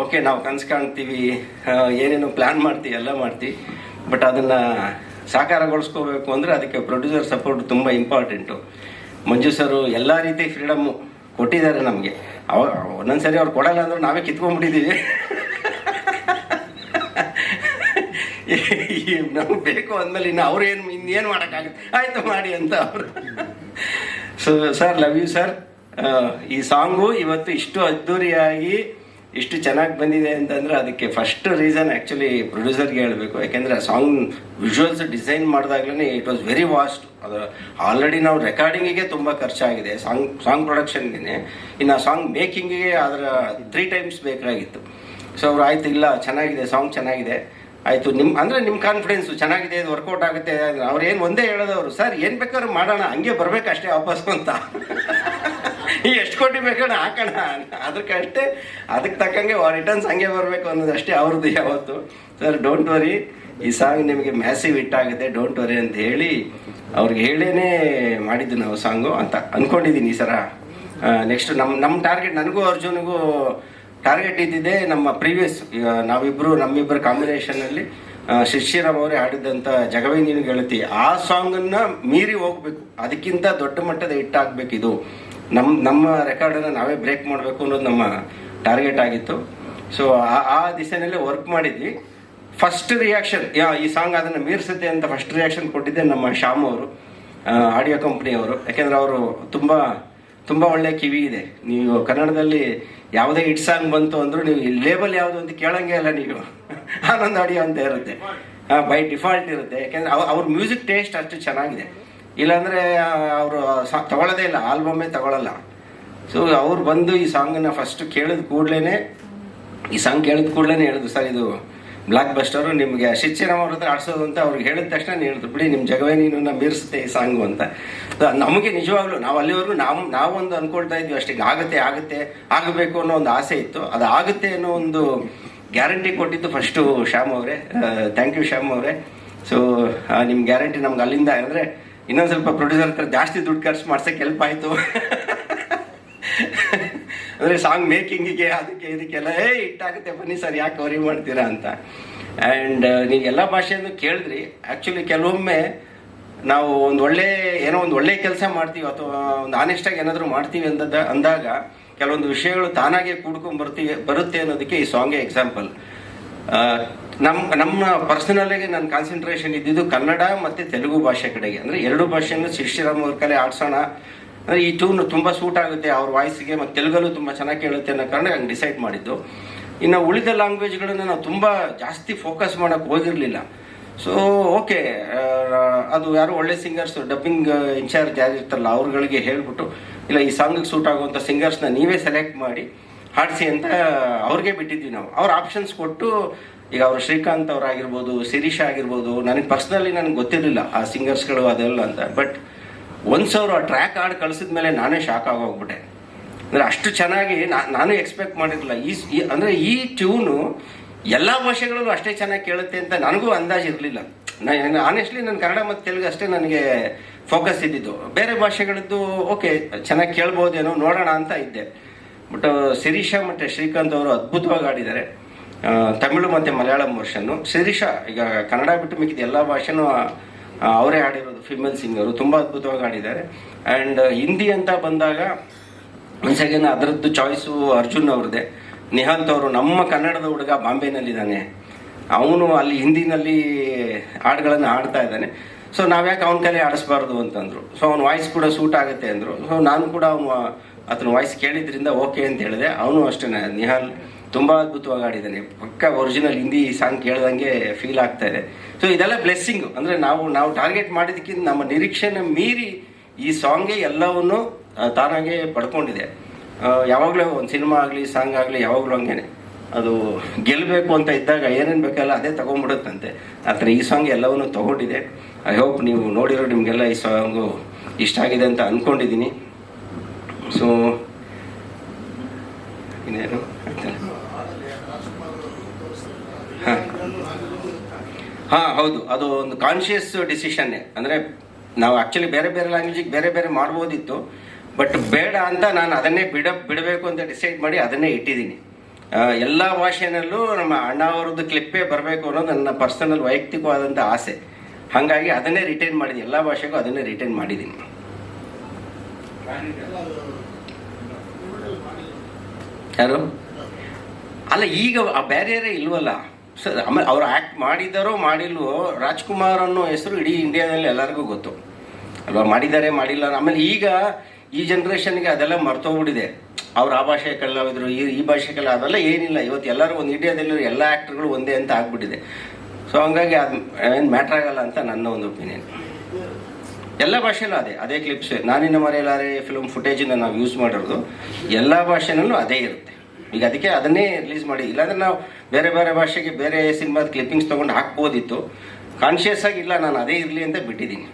Speaker 8: ಓಕೆ ನಾವು ಕನ್ಸು ಕಾಣ್ತೀವಿ ಏನೇನು ಪ್ಲ್ಯಾನ್ ಮಾಡ್ತೀವಿ, ಎಲ್ಲ ಮಾಡ್ತೀವಿ. ಬಟ್ ಅದನ್ನು ಸಾಕಾರಗೊಳಿಸ್ಕೋಬೇಕು ಅಂದರೆ ಅದಕ್ಕೆ ಪ್ರೊಡ್ಯೂಸರ್ ಸಪೋರ್ಟ್ ತುಂಬ ಇಂಪಾರ್ಟೆಂಟು ಮಂಜು ಸರು, ಎಲ್ಲ ರೀತಿ ಫ್ರೀಡಮ್ಮು ಕೊಟ್ಟಿದ್ದಾರೆ ನಮಗೆ. ಅವ, ಒಂದೊಂದ್ಸರಿ ಅವ್ರು ಕೊಡಲ್ಲ ಅಂದ್ರೆ ನಾವೇ ಕಿತ್ಕೊಂಡ್ಬಿಟ್ಟಿದ್ದೀವಿ. ನಮ್ಗೆ ಬೇಕು ಅಂದ್ಮೇಲೆ ಇನ್ನು ಅವ್ರೇನು ಇನ್ನೇನು ಮಾಡೋಕ್ಕಾಗುತ್ತೆ? ಆಯ್ತು ಮಾಡಿ ಅಂತ ಅವರು. So sir love you sir ಈ ಸಾಂಗು ಇವತ್ತು ಇಷ್ಟು ಅದ್ದೂರಿಯಾಗಿ ಇಷ್ಟು ಚೆನ್ನಾಗಿ ಬಂದಿದೆ ಅಂತಂದ್ರೆ ಅದಕ್ಕೆ ಫಸ್ಟ್ ರೀಸನ್ ಆ್ಯಕ್ಚುಲಿ ಪ್ರೊಡ್ಯೂಸರ್ಗೆ ಹೇಳಬೇಕು. ಯಾಕೆಂದರೆ ಆ ಸಾಂಗ್ ವಿಜುವಲ್ಸ್ ಡಿಸೈನ್ ಮಾಡಿದಾಗಲೇ ಇಟ್ ವಾಸ್ ವೆರಿ ವಾಸ್ಟ್ ಅದು ಆಲ್ರೆಡಿ ನಾವು ರೆಕಾರ್ಡಿಂಗಿಗೆ ತುಂಬ ಖರ್ಚಾಗಿದೆ. ಸಾಂಗ್ ಸಾಂಗ್ ಪ್ರೊಡಕ್ಷನ್ಗೆ ಇನ್ನು ಆ ಸಾಂಗ್ ಮೇಕಿಂಗಿಗೆ ಅದರ ತ್ರೀ ಟೈಮ್ಸ್ ಬೇಕಾಗಿತ್ತು. ಸೊ ಅವ್ರು ಆಯ್ತು, ಇಲ್ಲ, ಚೆನ್ನಾಗಿದೆ, ಸಾಂಗ್ ಚೆನ್ನಾಗಿದೆ. ಆಯ್ತು ನಿಮ್ಮ ಅಂದರೆ ನಿಮ್ಮ ಕಾನ್ಫಿಡೆನ್ಸು ಚೆನ್ನಾಗಿದೆ, ಇದು ವರ್ಕೌಟ್ ಆಗುತ್ತೆ ಅವ್ರು ಏನು ಒಂದೇ ಹೇಳೋದವರು ಸರ್, ಏನು ಬೇಕಾದ್ರೂ ಮಾಡೋಣ, ಹಂಗೆ ಬರ್ಬೇಕಷ್ಟೇ ವಾಪಸ್ ಅಂತ. ಎಷ್ಟು ಕೋಟಿ ಬೇಕಣ ಹಾಕೋಣ. ಅದಕ್ಕೆ ಅಷ್ಟೇ, ಅದಕ್ಕೆ ತಕ್ಕಂಗೆ ರಿಟರ್ನ್ಸ್ ಹಂಗೆ ಬರಬೇಕು ಅನ್ನೋದು ಅಷ್ಟೇ ಅವ್ರದ್ದು ಯಾವತ್ತು. ಸರ್ ಡೋಂಟ್ ವರಿ ಈ ಸಾಂಗ್ ನಿಮಗೆ ಮ್ಯಾಸಿವ್ ಹಿಟ್ ಆಗುತ್ತೆ ಡೋಂಟ್ ವರಿ ಅಂತ ಹೇಳಿ ಅವ್ರಿಗೆ ಹೇಳೇನೆ ಮಾಡಿದ್ದು ನಾವು ಸಾಂಗು ಅಂತ ಅಂದ್ಕೊಂಡಿದ್ದೀನಿ ಈ ಸರ ನೆಕ್ಸ್ಟ್ ನಮ್ಮ ನಮ್ಮ ಟಾರ್ಗೆಟ್ ನನಗೂ ಅರ್ಜುನ್ಗೂ ಟಾರ್ಗೆಟ್ ಇದ್ದಿದೆ ನಮ್ಮ ಪ್ರೀವಿಯಸ್ ನಾವಿಬ್ರು ನಮ್ಮಿಬ್ಬರ ಕಾಂಬಿನೇಷನಲ್ಲಿ ಶಿಶಿರಾಮ್ ಅವರೇ ಹಾಡಿದಂತ ಜಗವೇ ನೀನು ಗೆಳತಿ, ಆ ಸಾಂಗ್ ಅನ್ನ ಮೀರಿ ಹೋಗ್ಬೇಕು. ಅದಕ್ಕಿಂತ ದೊಡ್ಡ ಮಟ್ಟದ ಹಿಟ್ ಆಗ್ಬೇಕು ಇದು ನಮ್ಮ ನಮ್ಮ ಅನ್ನ ನಾವೇ ಬ್ರೇಕ್ ಮಾಡಬೇಕು ಅನ್ನೋದು ನಮ್ಮ ಟಾರ್ಗೆಟ್ ಆಗಿತ್ತು. ಸೊ ಆ ಆ ದಿಸೆನಲ್ಲೇ ವರ್ಕ್ ಮಾಡಿದ್ವಿ. ಫಸ್ಟ್ ರಿಯಾಕ್ಷನ್ ಈ ಸಾಂಗ್ ಅದನ್ನು ಮೀರಿಸುತ್ತೆ ಅಂತ ಫಸ್ಟ್ ರಿಯಾಕ್ಷನ್ ಕೊಟ್ಟಿದ್ದೆ ನಮ್ಮ ಶ್ಯಾಮ್ ಅವರು ಆಡಿಯೋ ಕಂಪ್ನಿಯವರು ಯಾಕೆಂದ್ರೆ ಅವರು ತುಂಬ ತುಂಬ ಒಳ್ಳೆ ಕಿವಿ ಇದೆ. ನೀವು ಕನ್ನಡದಲ್ಲಿ ಯಾವುದೇ ಹಿಟ್ ಸಾಂಗ್ ಬಂತು ಅಂದರೂ ನೀವು ಲೇಬಲ್ ಯಾವುದು ಅಂತ ಕೇಳಂಗೆ ಅಲ್ಲ ನೀವು. ಆನಂದ್ ಆಡಿಯೋ ಅಂತ ಇರುತ್ತೆ. ಬೈ ಡಿಫಾಲ್ಟ್ ಇರುತ್ತೆ. ಯಾಕೆಂದ್ರೆ ಅವ್ರ ಮ್ಯೂಸಿಕ್ ಟೇಸ್ಟ್ ಅಷ್ಟು ಚೆನ್ನಾಗಿದೆ. ಇಲ್ಲಾಂದರೆ ಅವರು ತಗೊಳ್ಳೋದೇ ಇಲ್ಲ. ಆಲ್ಬಮ್ಮೇ ತಗೊಳ್ಳಲ್ಲ ಸೊ ಅವ್ರು ಬಂದು ಈ ಸಾಂಗನ್ನು ಫಸ್ಟ್ ಕೇಳಿದ ಕೂಡಲೇ ಈ ಸಾಂಗ್ ಕೇಳಿದ ಕೂಡಲೇ ಹೇಳಿದ್ರು, ಸರ್, ಇದು ಬ್ಲಾಕ್ ಬಸ್ಟರು ನಿಮಗೆ ಶಿಕ್ಷಣ ಅವ್ರ ಹತ್ರ ಆಡ್ಸೋದು ಅಂತ ಅವ್ರಿಗೆ ಹೇಳಿದ ತಕ್ಷಣ ನೀನು ಬಿಡಿ ನಿಮ್ಮ ಜಗವೇ ನೀನು ಮೀರಿಸುತ್ತೆ ಈ ಸಾಂಗು ಅಂತ. ನಮಗೆ ನಿಜವಾಗ್ಲೂ, ನಾವು ಅಲ್ಲಿವರೆಗೂ ನಾವು ನಾವೊಂದು ಅನ್ಕೊಳ್ತಾ ಇದ್ವಿ ಅಷ್ಟೇ, ಆಗುತ್ತೆ ಆಗುತ್ತೆ, ಆಗಬೇಕು ಅನ್ನೋ ಒಂದು ಆಸೆ ಇತ್ತು. ಅದು ಆಗುತ್ತೆ ಅನ್ನೋ ಒಂದು ಗ್ಯಾರಂಟಿ ಕೊಟ್ಟಿದ್ದು ಫಸ್ಟು ಶ್ಯಾಮ್ ಅವರೇ. ಥ್ಯಾಂಕ್ ಯು ಶ್ಯಾಮ್ ಅವರೇ. ಸೊ ನಿಮ್ಮ ಗ್ಯಾರಂಟಿ ನಮ್ಗೆ ಅಲ್ಲಿಂದ, ಅಂದರೆ ಇನ್ನೊಂದು ಸ್ವಲ್ಪ ಪ್ರೊಡ್ಯೂಸರ್ ಹತ್ರ ಜಾಸ್ತಿ ದುಡ್ಡು ಖರ್ಚು ಮಾಡ್ಸೋಕ್ಕೆ ಹೆಲ್ಪ್ ಆಯಿತು. ಅಂದರೆ ಸಾಂಗ್ ಮೇಕಿಂಗಿಗೆ ಅದಕ್ಕೆ ಇದಕ್ಕೆಲ್ಲ, ಏ, ಇಟ್ಟಾಗುತ್ತೆ, ಬನ್ನಿ ಸರ್ ಯಾಕೆ ವರಿ ಮಾಡ್ತೀರಾ ಅಂತ. ಆ್ಯಂಡ್ ನೀವು ಎಲ್ಲ ಭಾಷೆಯನ್ನು ಕೇಳಿದ್ರಿ. ಆ್ಯಕ್ಚುಲಿ ಕೆಲವೊಮ್ಮೆ ನಾವು ಒಂದು ಒಳ್ಳೆ, ಏನೋ ಒಂದು ಒಳ್ಳೆ ಕೆಲಸ ಮಾಡ್ತೀವಿ ಅಥವಾ ಒಂದು ಆನೆಸ್ಟಾಗಿ ಏನಾದರೂ ಮಾಡ್ತೀವಿ ಅಂತ ಅಂದಾಗ ಕೆಲವೊಂದು ವಿಷಯಗಳು ತಾನಾಗೆ ಕೂಡ್ಕೊಂಡು ಬರ್ತೀವಿ, ಬರುತ್ತೆ ಅನ್ನೋದಕ್ಕೆ ಈ ಸಾಂಗೇ ಎಕ್ಸಾಂಪಲ್ ನಮ್ಮ ನಮ್ಮ ಪರ್ಸನಲ್ಲಾಗಿ ನನ್ನ ಕಾನ್ಸಂಟ್ರೇಷನ್ ಇದ್ದಿದ್ದು ಕನ್ನಡ ಮತ್ತು ತೆಲುಗು ಭಾಷೆ ಕಡೆಗೆ. ಅಂದರೆ ಎರಡು ಭಾಷೆಯನ್ನು ಅವ್ರ ಕಲೆ ಆಡ್ಸೋಣ ಈ ಟ್ಯೂನ್ ತುಂಬ ಸೂಟ್ ಆಗುತ್ತೆ, ಅವ್ರ ವಾಯ್ಸ್ಗೆ ಮತ್ತು ತೆಲುಗಲ್ಲೂ ತುಂಬ ಚೆನ್ನಾಗಿ ಕೇಳುತ್ತೆ ಅನ್ನೋ ಕಾರಣ ಹಂಗೆ ಡಿಸೈಡ್ ಮಾಡಿದ್ದು. ಇನ್ನು ಉಳಿದ ಲ್ಯಾಂಗ್ವೇಜ್ಗಳನ್ನು ನಾವು ತುಂಬ ಜಾಸ್ತಿ ಫೋಕಸ್ ಮಾಡೋಕ್ಕೆ ಹೋಗಿರಲಿಲ್ಲ. ಸೊ ಓಕೆ ಅದು ಯಾರು ಒಳ್ಳೆ ಸಿಂಗರ್ಸ್ ಡಬ್ಬಿಂಗ್ ಇನ್ಚಾರ್ಜ್ ಯಾರು ಇರ್ತಾರಲ್ಲ, ಅವ್ರುಗಳಿಗೆ ಹೇಳ್ಬಿಟ್ಟು, ಇಲ್ಲ, ಈ ಸಾಂಗಿಗೆ ಸೂಟ್ ಆಗುವಂಥ ಸಿಂಗರ್ಸ್ನ ನೀವೇ ಸೆಲೆಕ್ಟ್ ಮಾಡಿ, ಹಾಡಿಸಿ ಅಂತ ಅವ್ರಿಗೆ ಬಿಟ್ಟಿದ್ವಿ ನಾವು. ಅವ್ರ ಆಪ್ಷನ್ಸ್ ಕೊಟ್ಟು, ಈಗ ಅವರು ಶ್ರೀಕಾಂತ್ ಅವರಾಗಿರ್ಬೋದು ಶಿರೀಶ್ ಆಗಿರ್ಬೋದು, ನನಗೆ ಪರ್ಸ್ನಲಿ ನನಗೆ ಗೊತ್ತಿರಲಿಲ್ಲ ಆ ಸಿಂಗರ್ಸ್ಗಳು ಅದೆಲ್ಲ ಅಂತ. ಬಟ್ ಒಂದು ಸಾವಿರ ಟ್ರ್ಯಾಕ್ ಹಾಡು ಕಳಿಸಿದ ಮೇಲೆ ನಾನೇ ಶಾಕ್ ಆಗೋಗ್ಬಿಟ್ಟೆ ಅಂದರೆ ಅಷ್ಟು ಚೆನ್ನಾಗಿ ನಾನು ಎಕ್ಸ್ಪೆಕ್ಟ್ ಮಾಡಿರಲಿಲ್ಲ. ಈ ಅಂದರೆ ಈ ಟ್ಯೂನು ಎಲ್ಲ ಭಾಷೆಗಳಲ್ಲೂ ಅಷ್ಟೇ ಚೆನ್ನಾಗಿ ಕೇಳುತ್ತೆ ಅಂತ ನನಗೂ ಅಂದಾಜು ಇರಲಿಲ್ಲ. ನಾನು ಆನೆಸ್ಟ್ಲಿ ನನ್ನ ಕನ್ನಡ ಮತ್ತು ತೆಲುಗು ಅಷ್ಟೇ ನನಗೆ ಫೋಕಸ್ ಇದ್ದಿದ್ದು. ಬೇರೆ ಭಾಷೆಗಳದ್ದು ಓಕೆ ಚೆನ್ನಾಗಿ ಕೇಳ್ಬೋದೇನೋ ನೋಡೋಣ ಅಂತ ಇದ್ದೆ. ಬಟ್ ಶಿರೀಷ ಮತ್ತು ಶ್ರೀಕಾಂತ್ ಅವರು ಅದ್ಭುತವಾಗಿ ಆಡಿದ್ದಾರೆ ತಮಿಳು ಮತ್ತು ಮಲಯಾಳಂ ವರ್ಷನ್ನು ಶಿರೀಷಾ ಈಗ ಕನ್ನಡ ಬಿಟ್ಟು ಮಿಕ್ಕಿದ ಎಲ್ಲ ಭಾಷೆನೂ ಅವರೇ ಆಡಿರೋದು ಫಿಮೇಲ್ ಸಿಂಗರು ತುಂಬ ಅದ್ಭುತವಾಗಿ ಆಡಿದ್ದಾರೆ ಆ್ಯಂಡ್ ಹಿಂದಿ ಅಂತ ಬಂದಾಗ ಒನ್ಸ್ ಅಗೇನ್ ಅದರದ್ದು ಚಾಯ್ಸು ಅರ್ಜುನ್ ಅವ್ರದ್ದೇ. ನಿಹಾಂತ್ ಅವರು ನಮ್ಮ ಕನ್ನಡದ ಹುಡುಗ ಬಾಂಬೆನಲ್ಲಿದ್ದಾನೆ. ಅವನು ಅಲ್ಲಿ ಹಿಂದಿನಲ್ಲಿ ಹಾಡುಗಳನ್ನು ಹಾಡ್ತಾ ಇದ್ದಾನೆ. ಸೊ ನಾವ್ಯಾಕೆ ಅವನ ಕಲೆ ಆಡಿಸ್ಬಾರ್ದು ಅಂತಂದ್ರು. ಸೊ ಅವ್ನ ವಾಯ್ಸ್ ಕೂಡ ಸೂಟ್ ಆಗುತ್ತೆ ಅಂದರು. ಸೊ ನಾನು ಕೂಡ ಅವನು ಆತನ ವಾಯ್ಸ್ ಕೇಳಿದ್ರಿಂದ ಓಕೆ ಅಂತ ಹೇಳಿದೆ. ಅವನು ಅಷ್ಟೇ ನಿಹಾಲ್ ತುಂಬ ಅದ್ಭುತವಾಗಿ ಆಡಿದ್ದಾನೆ ಪಕ್ಕ ಒರಿಜಿನಲ್ ಹಿಂದಿ ಸಾಂಗ್ ಕೇಳ್ದಂಗೆ ಫೀಲ್ ಆಗ್ತಾ ಇದೆ. ಸೊ ಇದೆಲ್ಲ ಬ್ಲೆಸ್ಸಿಂಗ್ ಅಂದರೆ ನಾವು ನಾವು ಟಾರ್ಗೆಟ್ ಮಾಡಿದ್ದಕ್ಕಿಂತ ನಮ್ಮ ನಿರೀಕ್ಷೆನ ಮೀರಿ ಈ ಸಾಂಗ್ ಎಲ್ಲವನ್ನು ತಾನಾಗೆ ಪಡ್ಕೊಂಡಿದೆ. ಯಾವಾಗಲೂ ಒಂದು ಸಿನಿಮಾ ಆಗಲಿ ಸಾಂಗ್ ಆಗಲಿ, ಯಾವಾಗಲೂ ಹಂಗೇನೆ. ಅದು ಗೆಲ್ಲಬೇಕು ಅಂತ ಇದ್ದಾಗ ಏನೇನು ಬೇಕಲ್ಲ ಅದೇ ತಗೊಂಡ್ಬಿಡುತ್ತಂತೆ. ಆ ಥರ ಈ ಸಾಂಗ್ ಎಲ್ಲವನ್ನು ತಗೊಂಡಿದೆ. ಐ ಹೋಪ್ ನೀವು ನೋಡಿರೋ ನಿಮಗೆಲ್ಲ ಈ ಸಾಂಗು ಇಷ್ಟ ಆಗಿದೆ ಅಂತ ಅಂದ್ಕೊಂಡಿದ್ದೀನಿ ಸೊ ಇನ್ನೇನು ಹಾಂ. ಹೌದು. ಅದು ಒಂದು ಕಾನ್ಷಿಯಸ್ ಡಿಸಿಷನ್ನೇ ಅಂದರೆ ನಾವು ಆ್ಯಕ್ಚುಲಿ ಬೇರೆ ಬೇರೆ ಲ್ಯಾಂಗ್ವೇಜಿಗೆ ಬೇರೆ ಬೇರೆ ಮಾಡ್ಬೋದಿತ್ತು. ಬಟ್ ಬೇಡ ಅಂತ ನಾನು ಅದನ್ನೇ ಬಿಡ, ಬಿಡಬೇಕು ಅಂತ ಡಿಸೈಡ್ ಮಾಡಿ ಅದನ್ನೇ ಇಟ್ಟಿದ್ದೀನಿ. ಎಲ್ಲ ಭಾಷೆನಲ್ಲೂ ನಮ್ಮ ಅಣ್ಣ ಅವರದ್ದು ಕ್ಲಿಪ್ಪೇ ಬರಬೇಕು ಅನ್ನೋದು ನನ್ನ ಪರ್ಸನಲ್ ವೈಯಕ್ತಿಕವಾದಂಥ ಆಸೆ. ಹಾಗಾಗಿ ಅದನ್ನೇ ರಿಟೈನ್ ಮಾಡಿದ್ದೀನಿ. ಎಲ್ಲ ಭಾಷೆಗೂ ಅದನ್ನೇ ರಿಟೈನ್ ಮಾಡಿದ್ದೀನಿ. ಯಾರು? ಅಲ್ಲ, ಈಗ ಆ ಬ್ಯಾರಿಯರೇ ಇಲ್ವಲ್ಲ. ಸರ್, ಆಮೇಲೆ ಅವ್ರು ಆ್ಯಕ್ಟ್ ಮಾಡಿದಾರೋ ಮಾಡಿಲ್ವೋ ರಾಜ್ಕುಮಾರ್ ಅನ್ನೋ ಹೆಸರು ಇಡೀ ಇಂಡಿಯಾದಲ್ಲಿ ಎಲ್ಲರಿಗೂ ಗೊತ್ತು. ಅಲ್ವಾ? ಮಾಡಿದ್ದಾರೆ ಮಾಡಿಲ್ಲ ಆಮೇಲೆ ಈಗ ಈ ಜನ್ರೇಷನ್ಗೆ ಅದೆಲ್ಲ ಮರ್ತೋಗ್ಬಿಟ್ಟಿದೆ. ಅವ್ರು ಆ ಭಾಷೆ ಕಲಾವಿದರು ಈ ಈ ಭಾಷೆ ಕಲ್ಲ ಅದೆಲ್ಲ ಏನಿಲ್ಲ. ಇವತ್ತು ಎಲ್ಲರೂ ಒಂದು ಇಂಡಿಯಾದಲ್ಲಿ ಎಲ್ಲ ಆ್ಯಕ್ಟ್ರುಗಳು ಒಂದೇ ಅಂತ ಆಗ್ಬಿಟ್ಟಿದೆ. ಸೊ ಹಂಗಾಗಿ ಅದು ಏನು ಮ್ಯಾಟ್ರ್ ಆಗಲ್ಲ ಅಂತ ನನ್ನ ಒಂದು ಒಪಿನಿಯನ್ ಎಲ್ಲ ಭಾಷೆನೂ ಅದೇ ಅದೇ ಕ್ಲಿಪ್ಸ್ ನಾನಿನ ಮರೆಯಲಾರೆ ಫಿಲ್ಮ್ ಫುಟೇಜನ್ನು ನಾವು ಯೂಸ್ ಮಾಡಿರೋದು. ಎಲ್ಲ ಭಾಷೆನಲ್ಲೂ ಅದೇ ಇರುತ್ತೆ. ಈಗ ಅದಕ್ಕೆ ಅದನ್ನೇ ರಿಲೀಸ್ ಮಾಡಿ ಇಲ್ಲಾಂದ್ರೆ ನಾವು ಬೇರೆ ಬೇರೆ ಭಾಷೆಗೆ ಬೇರೆ ಸಿನಿಮಾದ ಕ್ಲಿಪ್ಪಿಂಗ್ಸ್ ತೊಗೊಂಡು ಹಾಕ್ಬೋದಿತ್ತು. ಕಾನ್ಷಿಯಸ್ ಆಗಿ ಇಲ್ಲ ನಾನು ಅದೇ ಇರಲಿ ಅಂತ ಬಿಟ್ಟಿದ್ದೀನಿ?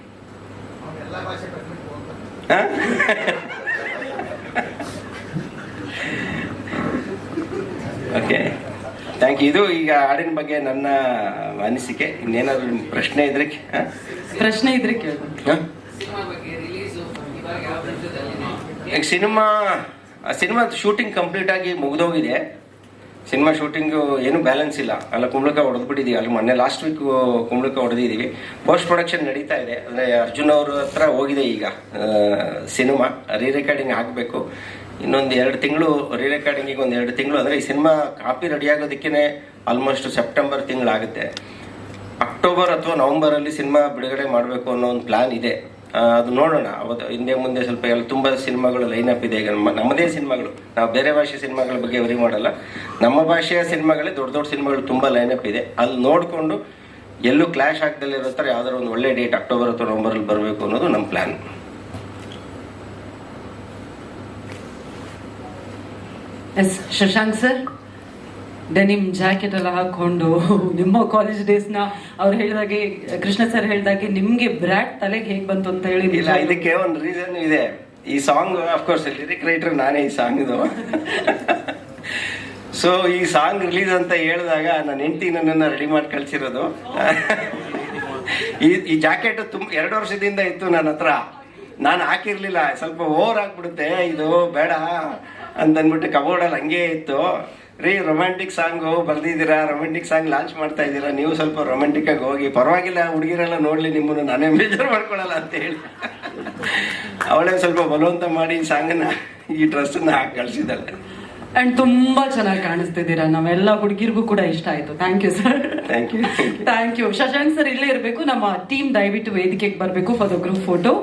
Speaker 8: ಓಕೆ ಥ್ಯಾಂಕ್ ಯು ಇದು ಈಗ ಹಾಡಿನ ಬಗ್ಗೆ ನನ್ನ ಅನಿಸಿಕೆ. ಇನ್ನೇನಾದ್ರು ನಿಮ್ಗೆ ಪ್ರಶ್ನೆ ಇದ್ರೆ?
Speaker 1: ಪ್ರಶ್ನೆ ಇದ್ರೆ ಕೇಳಿ
Speaker 8: ಸಿನಿಮಾ ಸಿನಿಮಾ ಶೂಟಿಂಗ್ ಕಂಪ್ಲೀಟ್ ಆಗಿ ಮುಗಿದೋಗಿದೆ. ಸಿನಿಮಾ ಶೂಟಿಂಗ್ ಏನು ಬ್ಯಾಲೆನ್ಸ್ ಇಲ್ಲ. ಅಲ್ಲ, ಕುಂಬಳಕ ಹೊಡೆದ್ಬಿಟ್ಟಿದ್ದೀವಿ ಅಲ್ಲಿ ಮೊನ್ನೆ ಲಾಸ್ಟ್ ವೀಕ್ ಕುಂಬಳಕ ಹೊಡೆದಿದ್ದೀವಿ ಪೋಸ್ಟ್ ಪ್ರೊಡಕ್ಷನ್ ನಡೀತಾ ಇದೆ. ಅಂದರೆ ಅರ್ಜುನ್ ಅವ್ರ ಹತ್ರ ಹೋಗಿದೆ ಈಗ ಸಿನಿಮಾ. ರೀ ರೆಕಾರ್ಡಿಂಗ್ ಆಗಬೇಕು. ಇನ್ನೊಂದು ಎರಡು ತಿಂಗಳು ರೀ ರೆಕಾರ್ಡಿಂಗಿಗೆ ಒಂದು ಎರಡು ತಿಂಗಳು. ಅಂದರೆ ಈ ಸಿನಿಮಾ ಕಾಪಿ ರೆಡಿ ಆಗೋದಕ್ಕೇ ಆಲ್ಮೋಸ್ಟ್ ಸೆಪ್ಟೆಂಬರ್ ತಿಂಗಳಾಗುತ್ತೆ. ಅಕ್ಟೋಬರ್ ಅಥವಾ ನವೆಂಬರಲ್ಲಿ ಸಿನಿಮಾ ಬಿಡುಗಡೆ ಮಾಡಬೇಕು ಅನ್ನೋ ಒಂದು ಪ್ಲಾನ್ ಇದೆ. ಅದು ನೋಡೋಣ. ಅವತ್ತು ಹಿಂದೆ ಮುಂದೆ ಸ್ವಲ್ಪ ಎಲ್ಲ ತುಂಬ ಸಿನಿಮಾಗಳು ಲೈನ್ ಅಪ್ ಇದೆ. ಈಗ ನಮ್ಮ ನಮ್ಮದೇ ಸಿನಿಮಾಗಳು. ನಾವು ಬೇರೆ ಭಾಷೆ ಸಿನಿಮಾಗಳ ಬಗ್ಗೆ ವರಿ ಮಾಡಲ್ಲ. ನಮ್ಮ ಭಾಷೆಯ ಸಿನಿಮಾಗಳೇ ದೊಡ್ಡ ದೊಡ್ಡ ಸಿನಿಮಾಗಳು ತುಂಬ ಲೈನ್ ಅಪ್ ಇದೆ. ಅಲ್ಲಿ ನೋಡಿಕೊಂಡು ಎಲ್ಲೂ ಕ್ಲಾಶ್ ಆಗದಲ್ಲಿ ಥರ ಯಾವ್ದಾದ್ರು ಒಂದು ಒಳ್ಳೆ ಡೇಟ್ ಅಕ್ಟೋಬರ್ ಅಥವಾ ನವಂಬರಲ್ಲಿ ಬರಬೇಕು ಅನ್ನೋದು ನಮ್ಮ plan
Speaker 1: yes Shashank sir denim jacket ಎಲ್ಲ ಹಾಕೊಂಡು ನಿಮ್ಮ ಕಾಲೇಜ್ ಡೇಸ್ನ ಅವ್ರು ಹೇಳಿದಾಗೆ ಕೃಷ್ಣ ಸರ್ ಹೇಳಿದಾಗೆ ನಿಮ್ಗೆ ಬ್ರ್ಯಾಟ್ ತಲೆಗೆ ಹೇಗೆ ಬಂತು ಅಂತ ಹೇಳಿ
Speaker 8: ಇಲ್ಲ ಇದಕ್ಕೆ ಒಂದು ರೀಸನ್ ಇದೆ. ಈ ಸಾಂಗ್ ಅಫ್ಕೋರ್ಸ್ ಲಿರಿಕ್ ರೈಟರ್ ನಾನೇ ಈ ಸಾಂಗ್ ಇದು ಸೊ ಈ ಸಾಂಗ್ ರಿಲೀಸ್ ಅಂತ ಹೇಳಿದಾಗ ನನ್ನ ಹೆಂಡತಿ ನನ್ನನ್ನು ರೆಡಿ ಮಾಡಿ ಕಳ್ಸಿರೋದು. ಈ ಈ ಜಾಕೆಟ್ ತುಂಬ ಎರಡು ವರ್ಷದಿಂದ ಇತ್ತು ನನ್ನ ಹತ್ರ. ನಾನು ಹಾಕಿರ್ಲಿಲ್ಲ ಸ್ವಲ್ಪ ಓವರ್ ಆಗ್ಬಿಡುತ್ತೆ ಇದು ಬೇಡ ಅಂತಂದ್ಬಿಟ್ಟು ಕಬೋರ್ಡಲ್ಲಿ ಹಂಗೆ ಇತ್ತು. ರೀ ರೊಮ್ಯಾಂಟಿಕ್ ಸಾಂಗು ಬರ್ದಿದ್ದೀರಾ? ರೊಮ್ಯಾಂಟಿಕ್ ಸಾಂಗ್ ಲಾಂಚ್ ಮಾಡ್ತಾ ಇದ್ದೀರಾ? ನೀವು ಸ್ವಲ್ಪ ರೊಮ್ಯಾಂಟಿಕ್ ಆಗಿ ಹೋಗಿ. ಪರವಾಗಿಲ್ಲ ಹುಡುಗಿರೆಲ್ಲ ನೋಡ್ಲಿ ನಿಮ್ಮನ್ನು ನಾನೇ ಬೇಜಾರು ಮಾಡ್ಕೊಳ್ಳಲ್ಲ ಅಂತ ಹೇಳಿ. ಅವಳೇ ಸ್ವಲ್ಪ ಬಲವಂತ ಮಾಡಿ ಈ ಸಾಂಗನ್ನ ಈ ಡ್ರೆಸ್ಸನ್ನ ಹಾಕಿ ಕಳಿಸಿದ್ದಾಳೆ.
Speaker 1: ಅಂಡ್ ತುಂಬಾ ಚೆನ್ನಾಗಿ ಕಾಣಿಸ್ತಿದ್ದೀರಾ. ನಾವೆಲ್ಲ ಹುಡುಗಿರ್ಗೂ ಕೂಡ ಇಷ್ಟ ಆಯ್ತು. Thank you sir
Speaker 8: thank you
Speaker 1: thank you Shashank sir ಇಲ್ಲೇ ಇರಬೇಕು. ನಮ್ಮ ಟೀಮ್ ದಯವಿಟ್ಟು ವೇದಿಕೆಗೆ ಬರಬೇಕು ಫಾರ್ ದ ಗ್ರೂಪ್ ಫೋಟೋ